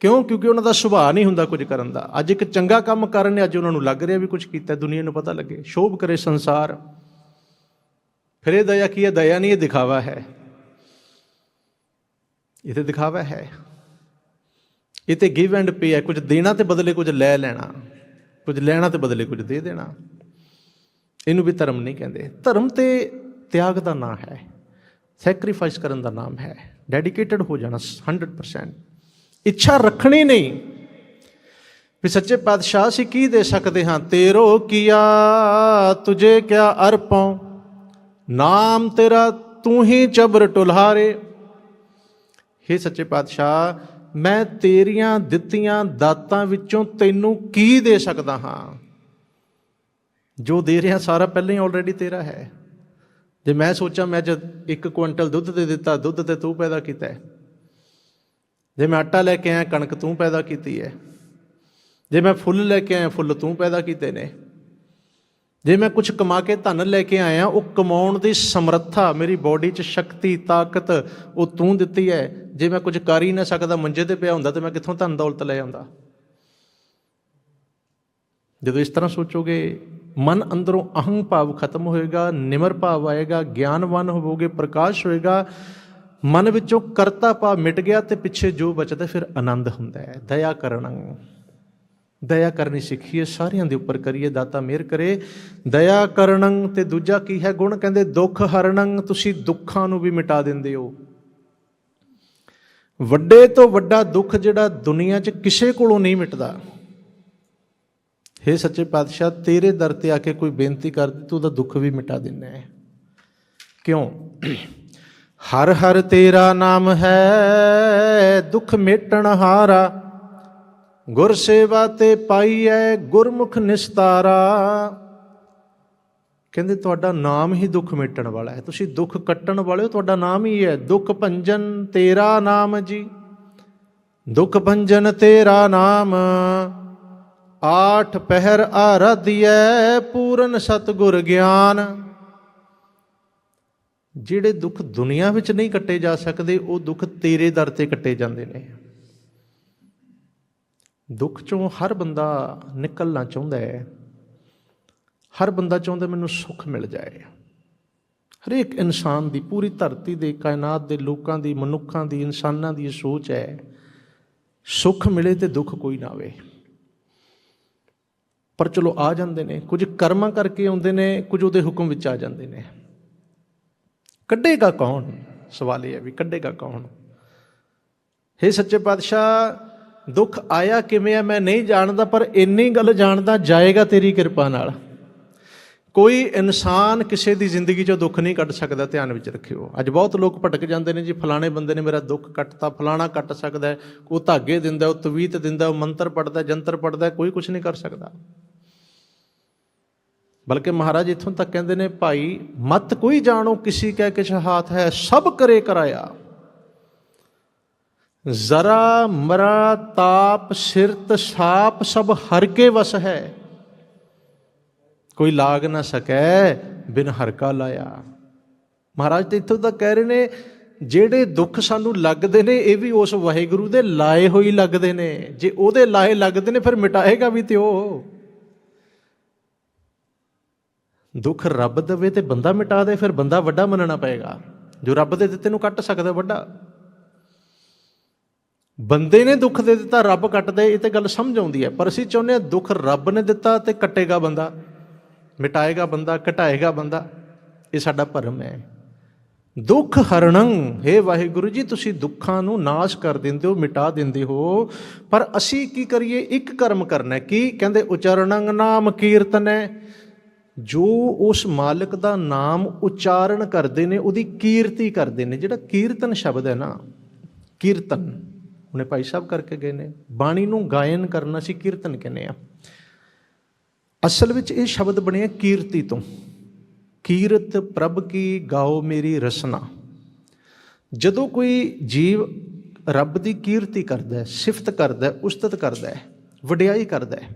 [SPEAKER 1] ਕਿਉਂ? ਕਿਉਂਕਿ ਉਹਨਾਂ ਦਾ ਸੁਭਾਅ ਨਹੀਂ ਹੁੰਦਾ ਕੁਝ ਕਰਨ ਦਾ। ਅੱਜ ਇੱਕ ਚੰਗਾ ਕੰਮ ਕਰਨ ਨੇ, ਅੱਜ ਉਹਨਾਂ ਨੂੰ ਲੱਗ ਰਿਹਾ ਵੀ ਕੁਝ ਕੀਤਾ ਦੁਨੀਆ ਨੂੰ ਪਤਾ ਲੱਗੇ। ਸ਼ੋਭ ਕਰੇ ਸੰਸਾਰ। ਫਿਰ ਇਹ ਦਇਆ ਕੀ ਹੈ? ਦਇਆ ਨਹੀਂ, ਇਹ ਦਿਖਾਵਾ ਹੈ। ਇਹ ਤੇ ਦਿਖਾਵਾ ਹੈ। ਇਹ ਤੇ ਗਿਵ ਐਂਡ ਪੇ ਹੈ। ਕੁਝ ਦੇਣਾ ਤੇ ਬਦਲੇ ਕੁਝ ਲੈ ਲੈਣਾ। ਕੁਝ ਲੈਣਾ ਤੇ ਬਦਲੇ ਕੁਝ ਦੇ ਦੇਣਾ। ਇਹਨੂੰ ਵੀ ਧਰਮ ਨਹੀਂ ਕਹਿੰਦੇ। ਧਰਮ ਤੇ ਤਿਆਗ ਦਾ ਨਾਮ ਹੈ। ਸੈਕਰੀਫਾਈਸ ਕਰਨ ਦਾ ਨਾਮ ਹੈ। ਡੈਡੀਕੇਟਡ ਹੋ ਜਾਣਾ 100% ਇੱਛਾ ਰੱਖਣੀ ਨਹੀਂ। ਵੀ ਸੱਚੇ ਪਾਤਸ਼ਾਹ ਅਸੀਂ ਕੀ ਦੇ ਸਕਦੇ ਹਾਂ? ਤੇਰੋ ਕੀਆ, ਤੁਝੇ ਕਿਆ ਅਰਪਾਂ ਨਾਮ ਤੇਰਾ ਤੂੰ ਹੀ ਚਬਰ ਟੁਲਹਾਰੇ। हे ਸੱਚੇ ਪਾਤਸ਼ਾਹ, ਮੈਂ ਤੇਰੀਆਂ ਦਿੱਤੀਆਂ ਦਾਤਾਂ ਵਿੱਚੋਂ ਤੈਨੂੰ ਕੀ ਦੇ ਸਕਦਾ ਹਾਂ? ਜੋ ਦੇ ਰਿਹਾ ਸਾਰਾ ਪਹਿਲਾਂ ਹੀ ਆਲਰੇਡੀ ਤੇਰਾ ਹੈ। ਜੇ ਮੈਂ ਸੋਚਾਂ, ਮੈਂ ਜਦ ਇੱਕ ਕੁਇੰਟਲ ਦੁੱਧ ਦੇ ਦਿੱਤਾ, ਦੁੱਧ ਤੇ ਤੂੰ ਪੈਦਾ ਕੀਤਾ ਹੈ। ਜੇ ਮੈਂ ਆਟਾ ਲੈ ਕੇ ਆਇਆ, ਕਣਕ ਤੂੰ ਪੈਦਾ ਕੀਤੀ ਹੈ। ਜੇ ਮੈਂ ਫੁੱਲ ਲੈ ਕੇ ਆਇਆ, ਫੁੱਲ ਤੂੰ ਪੈਦਾ ਕੀਤੇ ਨੇ। ਜੇ ਮੈਂ ਕੁਝ ਕਮਾ ਕੇ ਧਨ ਲੈ ਕੇ ਆਇਆ, ਉਹ ਕਮਾਉਣ ਦੀ ਸਮਰੱਥਾ ਮੇਰੀ ਬਾਡੀ 'ਚ ਸ਼ਕਤੀ, ਤਾਕਤ ਉਹ ਤੂੰ ਦਿੱਤੀ ਹੈ। ਜੇ ਮੈਂ ਕੁਝ ਕਰ ਹੀ ਨਾ ਸਕਦਾ, ਮੰਜੇ ਤੇ ਪਿਆ ਹੁੰਦਾ, ਤੇ ਮੈਂ ਕਿੱਥੋਂ ਧਨ ਦੌਲਤ ਲੈ ਆਉਂਦਾ? ਜਦੋਂ ਇਸ ਤਰ੍ਹਾਂ ਸੋਚੋਗੇ, ਮਨ ਅੰਦਰੋਂ ਅਹੰ ਭਾਵ ਖਤਮ ਹੋਏਗਾ, ਨਿਮਰ ਭਾਵ ਆਏਗਾ, ਗਿਆਨਵਾਨ ਹੋਵੋਗੇ, ਪ੍ਰਕਾਸ਼ ਹੋਏਗਾ, ਮਨ ਵਿੱਚੋਂ ਕਰਤਾ ਭਾਵ ਮਿਟ ਗਿਆ ਤੇ ਪਿੱਛੇ ਜੋ ਬਚਦਾ ਫਿਰ ਆਨੰਦ ਹੁੰਦਾ ਹੈ। ਦਇਆ ਕਰਨਾ। ਦਇਆ ਕਰਨੀ ਸਿੱਖੀਏ, ਸਾਰਿਆਂ ਦੇ ਉੱਪਰ ਕਰੀਏ, ਦਾਤਾ ਮਿਹਰ ਕਰੇ। ਦਇਆ ਕਰਨੰ ਤੇ ਦੂਜਾ ਕੀ ਹੈ ਗੁਣ? ਕਹਿੰਦੇ ਦੁੱਖ ਹਰਣੰ ਤੁਸੀਂ ਦੁੱਖਾਂ ਨੂੰ ਵੀ ਮਿਟਾ ਦਿੰਦੇ ਹੋ। ਵੱਡੇ ਤੋਂ ਵੱਡਾ ਦੁੱਖ ਜਿਹੜਾ ਦੁਨੀਆ 'ਚ ਕਿਸੇ ਕੋਲੋਂ ਨਹੀਂ ਮਿਟਦਾ। ਹੇ ਸੱਚੇ ਪਾਤਸ਼ਾਹ, ਤੇਰੇ ਦਰ ਤੇ ਆ ਕੇ ਕੋਈ ਬੇਨਤੀ ਕਰਦੀ ਤੂੰ ਉਹਦਾ ਦੁੱਖ ਵੀ ਮਿਟਾ ਦਿੰਦਾ ਹੈ। ਕਿਉਂ? ਹਰ ਹਰ ਤੇਰਾ ਨਾਮ ਹੈ, ਦੁੱਖ ਮੇਟਣ ਹਾਰਾ ਗੁਰ ਸੇਵਾ ਤੇ ਪਾਈਐ ਗੁਰਮੁਖ ਨਿਸਤਾਰਾ। ਕਹਿੰਦੇ ਤੁਹਾਡਾ ਨਾਮ ਹੀ ਦੁੱਖ ਮਿਟਣ ਵਾਲਾ ਹੈ। ਤੁਸੀਂ ਦੁੱਖ ਕੱਟਣ ਵਾਲੇ ਹੋ, ਤੁਹਾਡਾ ਨਾਮ ਹੀ ਹੈ ਦੁੱਖ ਭੰਜਨ ਤੇਰਾ ਨਾਮ ਜੀ। ਦੁੱਖ ਭੰਜਨ ਤੇਰਾ ਨਾਮ, ਆਠ ਪਹਿਰ ਆਰਾਧਿਐ ਪੂਰਨ ਸਤਗੁਰ ਗਿਆਨ। ਜਿਹੜੇ ਦੁੱਖ ਦੁਨੀਆ ਵਿੱਚ ਨਹੀਂ ਕੱਟੇ ਜਾ ਸਕਦੇ, ਉਹ ਦੁੱਖ ਤੇਰੇ ਦਰ ਤੇ ਕੱਟੇ ਜਾਂਦੇ ਨੇ। ਦੁੱਖ ਚੋਂ ਹਰ ਬੰਦਾ ਨਿਕਲਣਾ ਚਾਹੁੰਦਾ ਹੈ। ਹਰ ਬੰਦਾ ਚਾਹੁੰਦਾ ਮੈਨੂੰ ਸੁੱਖ ਮਿਲ ਜਾਏ। ਹਰੇਕ ਇਨਸਾਨ ਦੀ ਪੂਰੀ ਧਰਤੀ ਦੇ ਕਾਇਨਾਤ ਦੇ ਲੋਕਾਂ ਦੀ, ਮਨੁੱਖਾਂ ਦੀ, ਇਨਸਾਨਾਂ ਦੀ ਸੋਚ ਹੈ, ਸੁੱਖ ਮਿਲੇ ਤੇ ਦੁੱਖ ਕੋਈ ਨਾ ਆਵੇ। ਪਰ ਚਲੋ ਆ ਜਾਂਦੇ ਨੇ, ਕੁਝ ਕਰਮਾਂ ਕਰਕੇ ਆਉਂਦੇ ਨੇ, ਕੁਝ ਉਹਦੇ ਹੁਕਮ ਵਿੱਚ ਆ ਜਾਂਦੇ ਨੇ। ਕੱਢੇਗਾ ਕੌਣ? ਸਵਾਲ ਇਹ ਹੈ ਵੀ ਕੱਢੇਗਾ ਕੌਣ? ਹੇ ਸੱਚੇ ਪਾਤਸ਼ਾਹ ਦੁੱਖ ਆਇਆ ਕਿਵੇਂ ਆ ਮੈਂ ਨਹੀਂ ਜਾਣਦਾ, ਪਰ ਇੰਨੀ ਗੱਲ ਜਾਣਦਾ ਜਾਏਗਾ ਤੇਰੀ ਕਿਰਪਾ ਨਾਲ। ਕੋਈ ਇਨਸਾਨ ਕਿਸੇ ਦੀ ਜ਼ਿੰਦਗੀ 'ਚੋਂ ਦੁੱਖ ਨਹੀਂ ਕੱਢ ਸਕਦਾ, ਧਿਆਨ ਵਿੱਚ ਰੱਖਿਓ। ਅੱਜ ਬਹੁਤ ਲੋਕ ਭਟਕ ਜਾਂਦੇ ਨੇ ਜੀ, ਫਲਾਣੇ ਬੰਦੇ ਨੇ ਮੇਰਾ ਦੁੱਖ ਕੱਟਤਾ, ਫਲਾਣਾ ਕੱਟ ਸਕਦਾ ਉਹ ਧਾਗੇ ਦਿੰਦਾ, ਉਹ ਤਵੀਤ ਦਿੰਦਾ, ਉਹ ਮੰਤਰ ਪੜਦਾ ਜੰਤਰ ਪੜਦਾ ਕੋਈ ਕੁਝ ਨਹੀਂ ਕਰ ਸਕਦਾ। ਬਲਕਿ ਮਹਾਰਾਜ ਇਥੋਂ ਤੱਕ ਕਹਿੰਦੇ ਨੇ, ਭਾਈ, ਮਤ ਕੋਈ ਜਾਣੋ, ਕਿਸੇ ਕਹਿ ਕਿਛ ਹਾਥ ਹੈ, ਸਭ ਕਰੇ ਕਰਾਇਆ। ਜ਼ਰਾ ਮਰਾ ਤਾਪ ਸਿਰਤ ਸਾਪ ਸਭ ਹਰ ਕੇ ਵਸ ਹੈ। ਕੋਈ ਲਾਗ ਨਾ ਸਕੈ ਬਿਨ ਹਰਕਾ ਲਾਇਆ। ਮਹਾਰਾਜ ਤੇ ਇੱਥੋਂ ਤੱਕ ਕਹਿ ਰਹੇ ਨੇ, ਜਿਹੜੇ ਦੁੱਖ ਸਾਨੂੰ ਲੱਗਦੇ ਨੇ, ਇਹ ਵੀ ਉਸ ਵਾਹਿਗੁਰੂ ਦੇ ਲਾਏ ਹੋਈ ਲੱਗਦੇ ਨੇ। ਜੇ ਉਹਦੇ ਲਾਏ ਲੱਗਦੇ ਨੇ, ਫਿਰ ਮਿਟਾਏਗਾ ਵੀ ਤੇ ਉਹ। ਦੁੱਖ ਰੱਬ ਦੇਵੇ ਤੇ ਬੰਦਾ ਮਿਟਾ ਦੇ, ਫਿਰ ਬੰਦਾ ਵੱਡਾ ਮੰਨਣਾ ਪਏਗਾ। ਜੋ ਰੱਬ ਦੇ ਦਿੱਤੇ ਨੂੰ ਕੱਟ ਸਕਦਾ ਵੱਡਾ। ਬੰਦੇ ਨੇ ਦੁੱਖ ਦੇ ਦਿੱਤਾ, ਰੱਬ ਕੱਟਦੇ, ਇਹ ਤੇ ਗੱਲ ਸਮਝ ਆਉਂਦੀ ਹੈ। ਪਰ ਅਸੀਂ ਚਾਹੁੰਦੇ ਹਾਂ ਦੁੱਖ ਰੱਬ ਨੇ ਦਿੱਤਾ ਤੇ ਕੱਟੇਗਾ ਬੰਦਾ, ਮਿਟਾਏਗਾ ਬੰਦਾ, ਘਟਾਏਗਾ ਬੰਦਾ। ਇਹ ਸਾਡਾ ਭਰਮ ਹੈ। ਦੁੱਖ ਹਰਣੰ हे ਵਾਹਿਗੁਰੂ ਜੀ, ਤੁਸੀਂ ਦੁੱਖਾਂ ਨੂੰ ਨਾਸ਼ ਕਰ ਦਿੰਦੇ ਹੋ, ਮਿਟਾ ਦਿੰਦੇ ਹੋ। ਪਰ ਅਸੀਂ ਕੀ ਕਰੀਏ? ਇੱਕ ਕਰਮ ਕਰਨਾ ਕੀ? ਕਹਿੰਦੇ ਉਚਰਣੰ ਨਾਮ ਕੀਰਤਨੈ ਜੋ ਉਸ ਮਾਲਕ ਦਾ ਨਾਮ ਉਚਾਰਨ ਕਰਦੇ ਨੇ, ਉਹਦੀ ਕੀਰਤੀ ਕਰਦੇ ਨੇ। ਜਿਹੜਾ ਕੀਰਤਨ ਸ਼ਬਦ ਹੈ ਨਾ, ਕੀਰਤਨ। ਉਹਨੇ ਭਾਈ ਸਾਹਿਬ ਕਰਕੇ ਗਏ ਨੇ। ਬਾਣੀ ਨੂੰ ਗਾਇਨ ਕਰਨਾ ਸੀ ਕੀਰਤਨ ਕਹਿੰਦੇ ਆ ਅਸਲ ਵਿੱਚ ਇਹ ਸ਼ਬਦ ਬਣਿਆ ਕੀਰਤੀ ਤੋਂ। ਕੀਰਤ ਪ੍ਰਭ ਕੀ ਗਾਓ ਮੇਰੀ ਰਸਨਾ। ਜਦੋਂ ਕੋਈ ਜੀਵ ਰੱਬ ਦੀ ਕੀਰਤੀ ਕਰਦਾ ਹੈ, ਸਿਫਤ ਕਰਦਾ ਹੈ, ਉਸਤਤ ਕਰਦਾ ਹੈ, ਵਡਿਆਈ ਕਰਦਾ ਹੈ,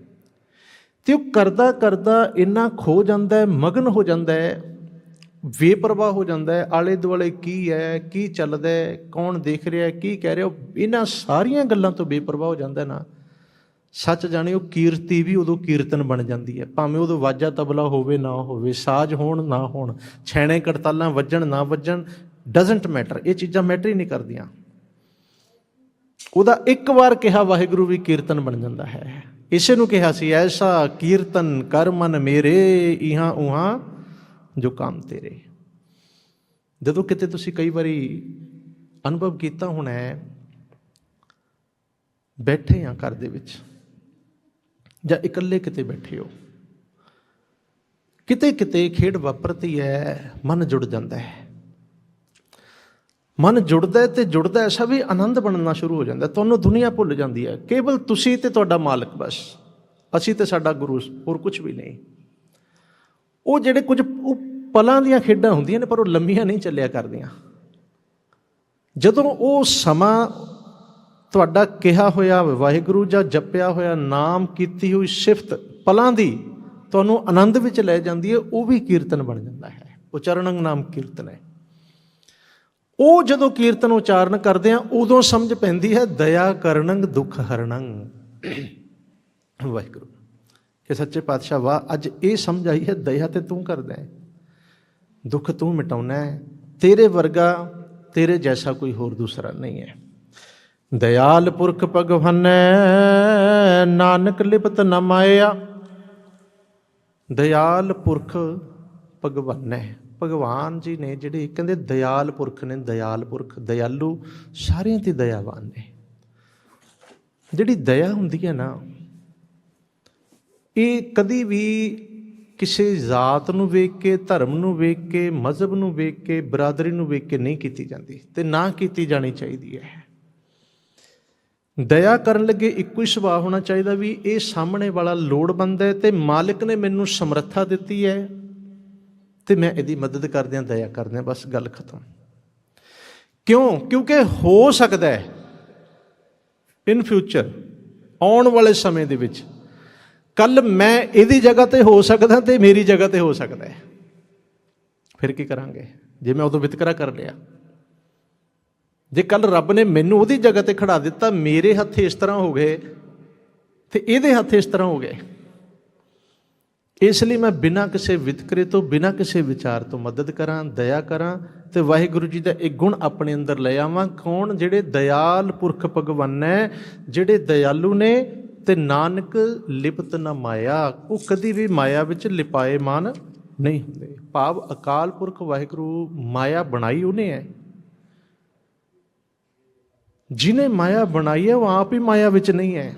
[SPEAKER 1] ਤੇ ਉਹ ਕਰਦਾ ਕਰਦਾ ਇੰਨਾ ਖੋ ਜਾਂਦਾ ਹੈ, ਮਗਨ ਹੋ ਜਾਂਦਾ ਹੈ ਬੇਪਰਵਾਹ ਹੋ ਜਾਂਦਾ ਹੈ ਆਲੇ ਦੁਆਲੇ ਕੀ ਹੈ, ਕੀ ਚੱਲਦਾ ਹੈ, ਕੌਣ ਦੇਖ ਰਿਹਾ ਹੈ, ਕੀ ਕਹਿ ਰਿਹਾ ਇਹਨਾਂ ਸਾਰੀਆਂ ਗੱਲਾਂ ਤੋਂ ਬੇਪਰਵਾਹ ਹੋ ਜਾਂਦਾ ਨਾ। ਸੱਚ ਜਾਣੇ ਉਹ ਕੀਰਤੀ ਵੀ ਉਦੋਂ ਕੀਰਤਨ ਬਣ ਜਾਂਦੀ ਹੈ। ਭਾਵੇਂ ਉਦੋਂ ਵਾਜਾ ਤਬਲਾ ਹੋਵੇ ਨਾ ਹੋਵੇ, ਸਾਜ਼ ਹੋਣ ਨਾ ਹੋਣ, ਛੈਣੇ ਕੜਤਾਲਾਂ ਵੱਜਣ ਨਾ ਵੱਜਣ ਡਸਨਟ ਮੈਟਰ ਇਹ ਚੀਜ਼ਾਂ ਮੈਟਰ ਹੀ ਨਹੀਂ ਕਰਦੀਆਂ। ਉਹਦਾ ਇੱਕ ਵਾਰ ਕਿਹਾ ਵਾਹਿਗੁਰੂ ਵੀ ਕੀਰਤਨ ਬਣ ਜਾਂਦਾ ਹੈ। ਇਸੇ ਨੂੰ ਕਿਹਾ ਸੀ, ਐਸਾ ਕੀਰਤਨ ਕਰ ਮਨ ਮੇਰੇ ਇਹਾਂ ਉਹਾਂ ਜੋ ਕੰਮ ਤੇਰੇ ਜਦੋਂ ਕਿਤੇ ਤੁਸੀਂ ਕਈ ਵਾਰੀ ਅਨੁਭਵ ਕੀਤਾ ਹੋਣਾ ਹੈ, ਬੈਠੇ ਆ ਘਰ ਦੇ ਵਿੱਚ ਜਾਂ ਇਕੱਲੇ ਕਿਤੇ ਬੈਠੇ ਹੋ, ਕਿਤੇ ਕਿਤੇ ਖੇਡ ਵਾਪਰਦੀ ਹੈ, ਮਨ ਜੁੜ ਜਾਂਦਾ ਹੈ। ਮਨ ਜੁੜਦਾ ਹੈ ਤੇ ਜੁੜਦਾ ਐਸਾ ਵੀ ਆਨੰਦ ਬਣਨਾ ਸ਼ੁਰੂ ਹੋ ਜਾਂਦਾ ਤੁਹਾਨੂੰ ਦੁਨੀਆ ਭੁੱਲ ਜਾਂਦੀ ਹੈ। ਕੇਵਲ ਤੁਸੀਂ ਤੇ ਤੁਹਾਡਾ ਮਾਲਕ ਬਸ। ਅਸੀਂ ਤੇ ਸਾਡਾ ਗੁਰੂ ਹੋਰ ਕੁਝ ਵੀ ਨਹੀਂ। ਉਹ ਜਿਹੜੇ ਕੁਝ ਉਹ ਪਲਾਂ ਦੀਆਂ ਖੇਡਾਂ ਹੁੰਦੀਆਂ ਨੇ, ਪਰ ਉਹ ਲੰਮੀਆਂ ਨਹੀਂ ਚੱਲਿਆ ਕਰਦੀਆਂ। ਜਦੋਂ ਉਹ ਸਮਾਂ ਤੁਹਾਡਾ ਕਿਹਾ ਹੋਇਆ, ਵਾਹਿਗੁਰੂ ਜਾਂ ਜਪਿਆ ਹੋਇਆ, ਨਾਮ ਕੀਤੀ ਹੋਈ ਸਿਫਤ ਪਲਾਂ ਦੀ ਤੁਹਾਨੂੰ ਆਨੰਦ ਵਿੱਚ ਲੈ ਜਾਂਦੀ ਹੈ, ਉਹ ਵੀ ਕੀਰਤਨ ਬਣ ਜਾਂਦਾ ਹੈ। ਉਚਰਣੰ ਨਾਮ ਕੀਰਤਨ ਹੈ। ਉਹ ਜਦੋਂ ਕੀਰਤਨ ਉਚਾਰਨ ਕਰਦੇ ਆ, ਉਦੋਂ ਸਮਝ ਪੈਂਦੀ ਹੈ, ਦਇਆ ਕਰਨੰ ਦੁੱਖ ਹਰਣੰ ਵਾਹਿਗੁਰੂ। ਕਿ ਸੱਚੇ ਪਾਤਸ਼ਾਹ, ਵਾਹ, ਅੱਜ ਇਹ ਸਮਝ ਆਈ ਹੈ, ਦਇਆ ਤੇ ਤੂੰ ਕਰਦਾ ਹੈ। ਦੁੱਖ ਤੂੰ ਮਿਟਾਉਣਾ ਹੈ। ਤੇਰੇ ਵਰਗਾ, ਤੇਰੇ ਜੈਸਾ ਕੋਈ ਹੋਰ ਦੂਸਰਾ ਨਹੀਂ ਹੈ। ਦਇਆਲ ਪੁਰਖ ਭਗਵਾਨ, ਨਾਨਕ ਲਿਪਤ ਨ ਮਾਇਆ। ਦਇਆਲ ਪੁਰਖ ਭਗਵਾਨ। ਹੈ ਭਗਵਾਨ ਜੀ ਨੇ ਜਿਹੜੇ ਕਹਿੰਦੇ ਦਇਆਲ ਪੁਰਖ ਨੇ, ਦਇਆਲ ਪੁਰਖ, ਦਇਆਲੂ, ਸਾਰਿਆਂ ਤੇ ਦਇਆਵਾਨ ਨੇ। ਜਿਹੜੀ ਦਇਆ ਹੁੰਦੀ ਹੈ ਨਾ ਇਹ ਕਦੀ ਵੀ ਕਿਸੇ ਜ਼ਾਤ ਨੂੰ ਵੇਖ ਕੇ, ਧਰਮ ਨੂੰ ਵੇਖ ਕੇ, ਮਜ਼ਹਬ ਨੂੰ ਵੇਖ ਕੇ, ਬਰਾਦਰੀ ਨੂੰ ਵੇਖ ਕੇ ਨਹੀਂ ਕੀਤੀ ਜਾਂਦੀ ਤੇ ਨਾ ਕੀਤੀ ਜਾਣੀ ਚਾਹੀਦੀ ਹੈ। ਦਇਆ ਕਰਨ ਲੱਗੇ ਇੱਕੋ ਹੀ ਸੁਭਾਅ ਹੋਣਾ ਚਾਹੀਦਾ ਵੀ ਇਹ ਸਾਹਮਣੇ ਵਾਲਾ ਲੋੜਵੰਦ ਹੈ ਤੇ ਮਾਲਕ ਨੇ ਮੈਨੂੰ ਸਮਰੱਥਾ ਦਿੱਤੀ ਹੈ ਤੇ ਮੈਂ ਇਹਦੀ ਮਦਦ ਕਰਦਿਆਂ ਦਇਆ ਕਰਦਿਆਂ ਬਸ ਗੱਲ ਖਤਮ। ਕਿਉਂ? ਕਿਉਂਕਿ ਹੋ ਸਕਦਾ ਹੈ ਇਨ ਫਿਊਚਰ ਆਉਣ ਵਾਲੇ ਸਮੇਂ ਦੇ ਵਿੱਚ ਕੱਲ ਮੈਂ ਇਹਦੀ ਜਗ੍ਹਾ ਤੇ ਹੋ ਸਕਦਾ ਤੇ ਮੇਰੀ ਜਗ੍ਹਾ ਤੇ ਹੋ ਸਕਦਾ ਹੈ। ਫਿਰ ਕੀ ਕਰਾਂਗੇ? ਜੇ ਮੈਂ ਉਦੋਂ ਵਿਤਕਰਾ ਕਰ ਲਿਆ। ਜੇ ਕੱਲ ਰੱਬ ਨੇ ਮੈਨੂੰ ਉਹਦੀ ਜਗ੍ਹਾ ਤੇ ਖੜਾ ਦਿੱਤਾ, ਮੇਰੇ ਹੱਥ ਇਸ ਤਰ੍ਹਾਂ ਹੋ ਗਏ ਤੇ ਇਹਦੇ ਹੱਥ ਇਸ ਤਰ੍ਹਾਂ ਹੋ ਗਏ। ਇਸ ਲਈ ਮੈਂ ਬਿਨਾਂ ਕਿਸੇ ਵਿਤਕਰੇ ਤੋਂ, ਬਿਨਾਂ ਕਿਸੇ ਵਿਚਾਰ ਤੋਂ ਮਦਦ ਕਰਾਂ, ਦਇਆ ਕਰਾਂ ਤੇ ਵਾਹਿਗੁਰੂ ਜੀ ਦਾ ਇੱਕ ਗੁਣ ਆਪਣੇ ਅੰਦਰ ਲੈ ਆਵਾਂ। ਕੌਣ? ਜਿਹੜੇ ਦਇਆਲ ਪੁਰਖ ਭਗਵਾਨ ਹੈ ਜਿਹੜੇ ਦਇਆਲੂ ਨੇ ਤੇ ਨਾਨਕ ਲਿਪਤ ਨਾ ਮਾਇਆ, ਉਹ ਕਦੀ ਵੀ ਮਾਇਆ ਵਿੱਚ ਲਿਪਾਏ ਮਾਨ ਨਹੀਂ ਹੁੰਦੇ। ਭਾਵ ਅਕਾਲ ਪੁਰਖ ਵਾਹਿਗੁਰੂ ਮਾਇਆ ਬਣਾਈ ਉਹਨੇ ਹੈ। ਜਿਨੇ ਮਾਇਆ ਬਣਾਈ ਹੈ, ਉਹ ਆਪ ਹੀ ਮਾਇਆ ਵਿੱਚ ਨਹੀਂ ਹੈ।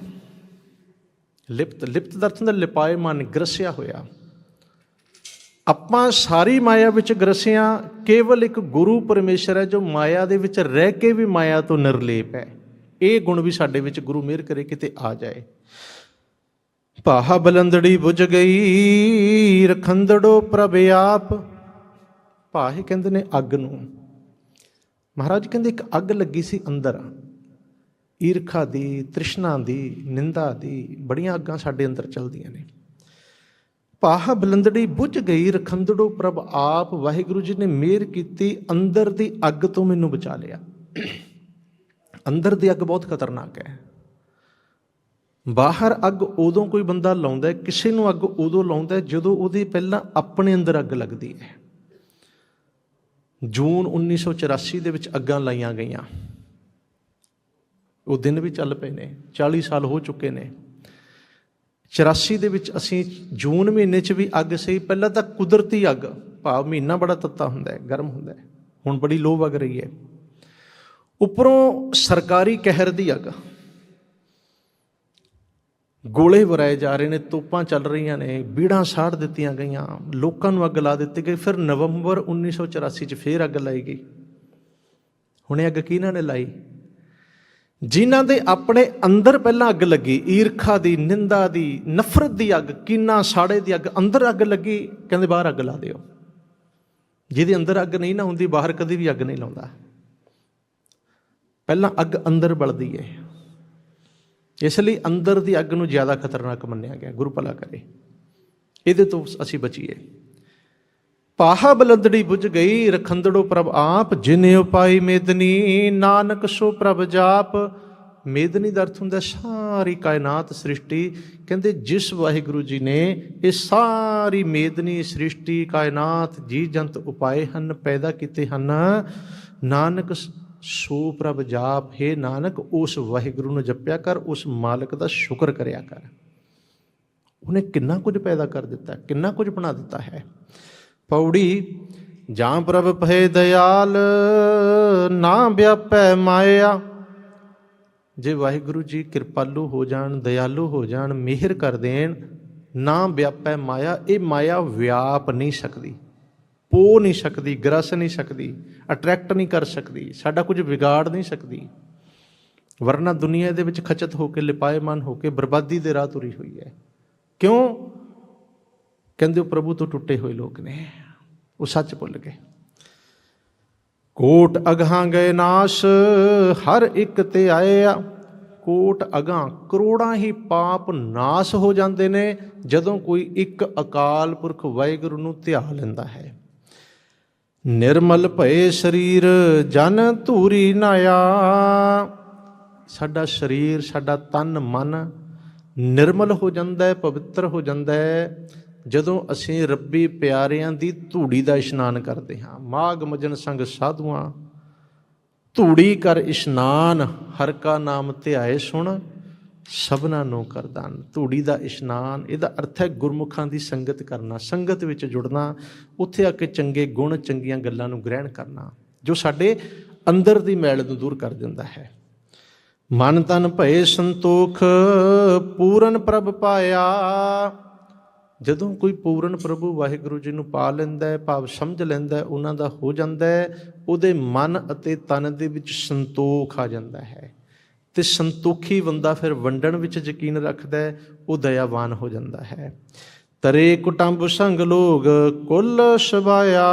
[SPEAKER 1] ਲਿਪਤ ਲਿਪਤ ਦਾ ਅਰਥ ਹੁੰਦਾ ਲਿਪਾਏ ਮਨ ਗ੍ਰਸਿਆ ਹੋਇਆ। ਆਪਾਂ ਸਾਰੀ ਮਾਇਆ ਵਿੱਚ ਗ੍ਰਸਿਆ ਕੇਵਲ ਇੱਕ ਗੁਰੂ ਪਰਮੇਸ਼ਰ ਹੈ ਜੋ ਮਾਇਆ ਦੇ ਵਿੱਚ ਰਹਿ ਕੇ ਵੀ ਮਾਇਆ ਤੋਂ ਨਿਰਲੇਪ ਹੈ। ਇਹ ਗੁਣ ਵੀ ਸਾਡੇ ਵਿੱਚ ਗੁਰੂ ਮਿਹਰ ਕਰੇ ਕਿਤੇ ਆ ਜਾਏ। ਪਾਹਾ ਬਲੰਦੜੀ ਬੁਝ ਗਈ, ਰਖੰਦੜੋ ਪ੍ਰਭ ਆਪ। ਪਾਹੇ ਕਹਿੰਦੇ ਨੇ ਅੱਗ ਨੂੰ। ਮਹਾਰਾਜ ਕਹਿੰਦੇ ਇੱਕ ਅੱਗ ਲੱਗੀ ਸੀ ਅੰਦਰ। ਈਰਖਾ ਦੀ, ਤ੍ਰਿਸ਼ਨਾ ਦੀ, ਨਿੰਦਾ ਦੀ, ਬੜੀਆਂ ਅੱਗਾਂ ਸਾਡੇ ਅੰਦਰ ਚੱਲਦੀਆਂ ਨੇ। ਪਾਹ ਬਲੰਦੜੀ ਬੁਝ ਗਈ, ਰਖੰਦੜੋ ਪ੍ਰਭ ਆਪ। ਵਾਹਿਗੁਰੂ ਜੀ ਨੇ ਮਿਹਰ ਕੀਤੀ, ਅੰਦਰ ਦੀ ਅੱਗ ਤੋਂ ਮੈਨੂੰ ਬਚਾ ਲਿਆ। ਅੰਦਰ ਦੀ ਅੱਗ ਬਹੁਤ ਖਤਰਨਾਕ ਹੈ। ਬਾਹਰ ਅੱਗ ਉਦੋਂ ਕੋਈ ਬੰਦਾ ਲਾਉਂਦਾ ਕਿਸੇ ਨੂੰ ਅੱਗ ਉਦੋਂ ਲਾਉਂਦਾ ਜਦੋਂ ਉਹਦੀ ਪਹਿਲਾਂ ਆਪਣੇ ਅੰਦਰ ਅੱਗ ਲੱਗਦੀ ਹੈ। ਜੂਨ 1984 ਦੇ ਵਿੱਚ ਅੱਗਾਂ ਲਾਈਆਂ ਗਈਆਂ। ਉਹ ਦਿਨ ਵੀ ਚੱਲ ਪਏ ਨੇ 40 ਸਾਲ ਹੋ ਚੁੱਕੇ ਨੇ। 84 ਦੇ ਵਿੱਚ ਅਸੀਂ ਜੂਨ ਮਹੀਨੇ 'ਚ ਵੀ ਅੱਗ ਸਹੀ ਪਹਿਲਾਂ ਤਾਂ ਕੁਦਰਤੀ ਅੱਗ, ਭਾਵ ਮਹੀਨਾ ਬੜਾ ਤੱਤਾ ਹੁੰਦਾ ਹੈ, ਗਰਮ ਹੁੰਦਾ ਹੈ। ਹੁਣ ਬੜੀ ਲੋ ਵਗ ਰਹੀ ਹੈ। ਉੱਪਰੋਂ ਸਰਕਾਰੀ ਕਹਿਰ ਦੀ ਅੱਗ। ਗੋਲੇ ਵਰਾਏ ਜਾ ਰਹੇ ਨੇ, ਤੋਪਾਂ ਚੱਲ ਰਹੀਆਂ ਨੇ, ਬੀੜਾਂ ਸਾੜ ਦਿੱਤੀਆਂ ਗਈਆਂ, ਲੋਕਾਂ ਨੂੰ ਅੱਗ ਲਾ ਦਿੱਤੀ ਗਈ। ਫਿਰ ਨਵੰਬਰ 1984 ਚ ਫੇਰ ਅੱਗ ਲਾਈ ਗਈ। ਹੁਣੇ ਅੱਗ ਕਿਹਨਾਂ ਨੇ ਲਾਈ? ਜਿਨ੍ਹਾਂ ਦੇ ਆਪਣੇ ਅੰਦਰ ਪਹਿਲਾਂ ਅੱਗ ਲੱਗੀ, ਈਰਖਾ ਦੀ, ਨਿੰਦਾ ਦੀ, ਨਫ਼ਰਤ ਦੀ ਅੱਗ, ਕਿੰਨਾ ਸਾੜੇ ਦੀ ਅੱਗ, ਅੰਦਰ ਅੱਗ ਲੱਗੀ, ਕਹਿੰਦੇ ਬਾਹਰ ਅੱਗ ਲਾ ਦਿਓ। ਜਿਹਦੇ ਅੰਦਰ ਅੱਗ ਨਹੀਂ ਨਾ ਹੁੰਦੀ, ਬਾਹਰ ਕਦੇ ਵੀ ਅੱਗ ਨਹੀਂ ਲਾਉਂਦਾ। ਪਹਿਲਾਂ ਅੱਗ ਅੰਦਰ ਬਲਦੀ ਹੈ ਇਸ ਲਈ ਅੰਦਰ ਦੀ ਅੱਗ ਨੂੰ ਜ਼ਿਆਦਾ ਖਤਰਨਾਕ ਮੰਨਿਆ ਗਿਆ ਗੁਰੂ ਭਲਾ ਕਰੇ। ਇਹਦੇ ਤੋਂ ਅਸੀਂ ਬਚੀਏ। ਪਾਹਾ ਬਲੰਦੜੀ ਬੁਝ ਗਈ, ਰਖੰਦੜੋ ਪ੍ਰਭ ਆਪ, ਜਿਨੇ ਉਪਾਈ ਮੇਦਨੀ, ਨਾਨਕ ਸੋ ਪ੍ਰਭ ਜਾਪ। ਮੇਦਨੀ ਦਾ ਅਰਥ ਹੁੰਦਾ ਸਾਰੀ ਕਾਇਨਾਤ ਸ੍ਰਿਸ਼ਟੀ। ਕਹਿੰਦੇ ਜਿਸ ਵਾਹਿਗੁਰੂ ਜੀ ਨੇ ਇਹ ਸਾਰੀ ਮੇਦਨੀ ਸ੍ਰਿਸ਼ਟੀ, ਕਾਇਨਾਤ ਜੀ ਜੰਤ ਉਪਾਏ ਹਨ, ਪੈਦਾ ਕੀਤੇ ਹਨ, ਨਾਨਕ ਸੋ ਪ੍ਰਭ ਜਾਪ, ਹੈ ਨਾਨਕ, ਉਸ ਵਾਹਿਗੁਰੂ ਨੂੰ ਜਪਿਆ ਕਰ, ਉਸ ਮਾਲਕ ਦਾ ਸ਼ੁਕਰ ਕਰਿਆ ਕਰ। ਉਹਨੇ ਕਿੰਨਾ ਕੁਝ ਪੈਦਾ ਕਰ ਦਿੱਤਾ, ਕਿੰਨਾ ਕੁਝ ਬਣਾ ਦਿੱਤਾ ਹੈ। ਪੌੜੀ, ਜਾਂ ਪ੍ਰਭ ਭਏ ਦਇਆਲ, ਨਾ ਵਿਆਪੈ ਮਾਇਆ। ਜੇ ਵਾਹਿਗੁਰੂ ਜੀ ਕਿਰਪਾਲੂ ਹੋ ਜਾਣ, ਦਇਆਲੂ ਹੋ ਜਾਣ, ਮਿਹਰ ਕਰ ਦੇਣ, ਨਾ ਵਿਆਪੈ ਮਾਇਆ, ਇਹ ਮਾਇਆ ਵਿਆਪ ਨਹੀਂ ਸਕਦੀ। ਪੋ ਨਹੀਂ ਸਕਦੀ, ਗਰਸ ਨਹੀਂ ਸਕਦੀ ਅਟਰੈਕਟ ਨਹੀਂ ਕਰ ਸਕਦੀ, ਸਾਡਾ ਕੁਝ ਵਿਗਾੜ ਨਹੀਂ ਸਕਦੀ। ਵਰਨਾ ਦੁਨੀਆ ਦੇ ਵਿੱਚ ਖਚਤ ਹੋ ਕੇ ਲਿਪਾਏਮਾਨ ਹੋ ਕੇ, ਬਰਬਾਦੀ ਦੇ ਰਾਹ ਤੁਰੀ ਹੋਈ ਹੈ। ਕਿਉਂ? ਕਹਿੰਦੇ ਉਹ ਪ੍ਰਭੂ ਤੋਂ ਟੁੱਟੇ ਹੋਏ ਲੋਕ ਨੇ। ਉਹ ਸੱਚ ਭੁੱਲ ਗਏ। ਕੋਟ ਅਗਾਂ ਗਏ ਨਾਸ਼, ਹਰ ਇੱਕ ਤੇ ਆਏ ਆ। ਕੋਟ ਅਗਾਂ ਕਰੋੜਾਂ ਹੀ ਪਾਪ ਨਾਸ਼ ਹੋ ਜਾਂਦੇ ਨੇ, ਜਦੋਂ ਕੋਈ ਇੱਕ ਅਕਾਲ ਪੁਰਖ ਵਾਹਿਗੁਰੂ ਨੂੰ ਧਿਆ ਲੈਂਦਾ ਹੈ। ਨਿਰਮਲ ਭਏ ਸਰੀਰ, ਜਨ ਧੂਰੀ ਨਾਇਆ ਸਾਡਾ ਸਰੀਰ, ਸਾਡਾ ਤਨ, ਮਨ ਨਿਰਮਲ ਹੋ ਜਾਂਦਾ ਹੈ, ਪਵਿੱਤਰ ਹੋ ਜਾਂਦਾ ਹੈ। ਜਦੋਂ ਅਸੀਂ ਰੱਬੀ ਪਿਆਰਿਆਂ ਦੀ ਧੂੜੀ ਦਾ ਇਸ਼ਨਾਨ ਕਰਦੇ ਹਾਂ ਮਾਗ ਮਜਨ ਸੰਗ ਸਾਧੂਆਂ, ਧੂੜੀ ਕਰ ਇਸ਼ਨਾਨ, ਹਰ ਕਾ ਨਾਮ ਧਿਆਏ ਸੁਣ। ਸਭਨਾ ਨੂੰ ਕਰਦਾਨ ਧੂੜੀ ਦਾ ਇਸ਼ਨਾਨ, ਇਹਦਾ ਅਰਥ ਹੈ ਗੁਰਮੁਖਾਂ ਦੀ ਸੰਗਤ ਕਰਨਾ, ਸੰਗਤ ਵਿੱਚ ਜੁੜਨਾ, ਉੱਥੇ ਆ ਕੇ ਚੰਗੇ ਗੁਣ, ਚੰਗੀਆਂ ਗੱਲਾਂ ਨੂੰ ਗ੍ਰਹਿਣ ਕਰਨਾ, ਜੋ ਸਾਡੇ ਅੰਦਰ ਦੀ ਮੈਲ ਨੂੰ ਦੂਰ ਕਰ ਦਿੰਦਾ ਹੈ। ਮਨ ਤਨ ਭਏ ਸੰਤੋਖ, ਪੂਰਨ ਪ੍ਰਭ ਪਾਇਆ। ਜਦੋਂ ਕੋਈ ਪੂਰਨ ਪ੍ਰਭੂ ਵਾਹਿਗੁਰੂ ਜੀ ਨੂੰ ਪਾ ਲੈਂਦਾ ਹੈ, ਭਾਵ ਸਮਝ ਲੈਂਦਾ ਹੈ, ਉਹਨਾਂ ਦਾ ਹੋ ਜਾਂਦਾ ਹੈ, ਉਹਦੇ ਮਨ ਅਤੇ ਤਨ ਦੇ ਵਿੱਚ ਸੰਤੋਖ ਆ ਜਾਂਦਾ ਹੈ। ਤੇ ਸੰਤੋਖੀ ਬੰਦਾ ਫਿਰ ਵੰਡਣ ਵਿੱਚ ਯਕੀਨ ਰੱਖਦਾ ਹੈ, ਉਹ ਦਇਆਵਾਨ ਹੋ ਜਾਂਦਾ ਹੈ। ਤਰੇ ਕੁਟੰਬ ਸੰਗ ਲੋਗ ਕੁੱਲ ਸਬਾਇਆ।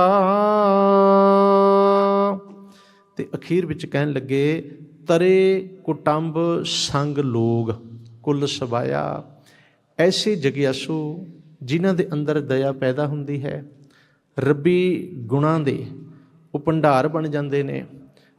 [SPEAKER 1] ਤੇ ਅਖੀਰ ਵਿੱਚ ਕਹਿਣ ਲੱਗੇ, ਤਰੇ ਕੁਟੰਬ ਸੰਗ ਲੋਗ ਕੁੱਲ ਸਬਾਇਆ। ਐਸੇ ਜਗਿਆਸੂ ਜਿਨ੍ਹਾਂ ਦੇ ਅੰਦਰ ਦਇਆ ਪੈਦਾ ਹੁੰਦੀ ਹੈ, ਰੱਬੀ ਗੁਣਾਂ ਦੇ ਉਹ ਭੰਡਾਰ ਬਣ ਜਾਂਦੇ ਨੇ।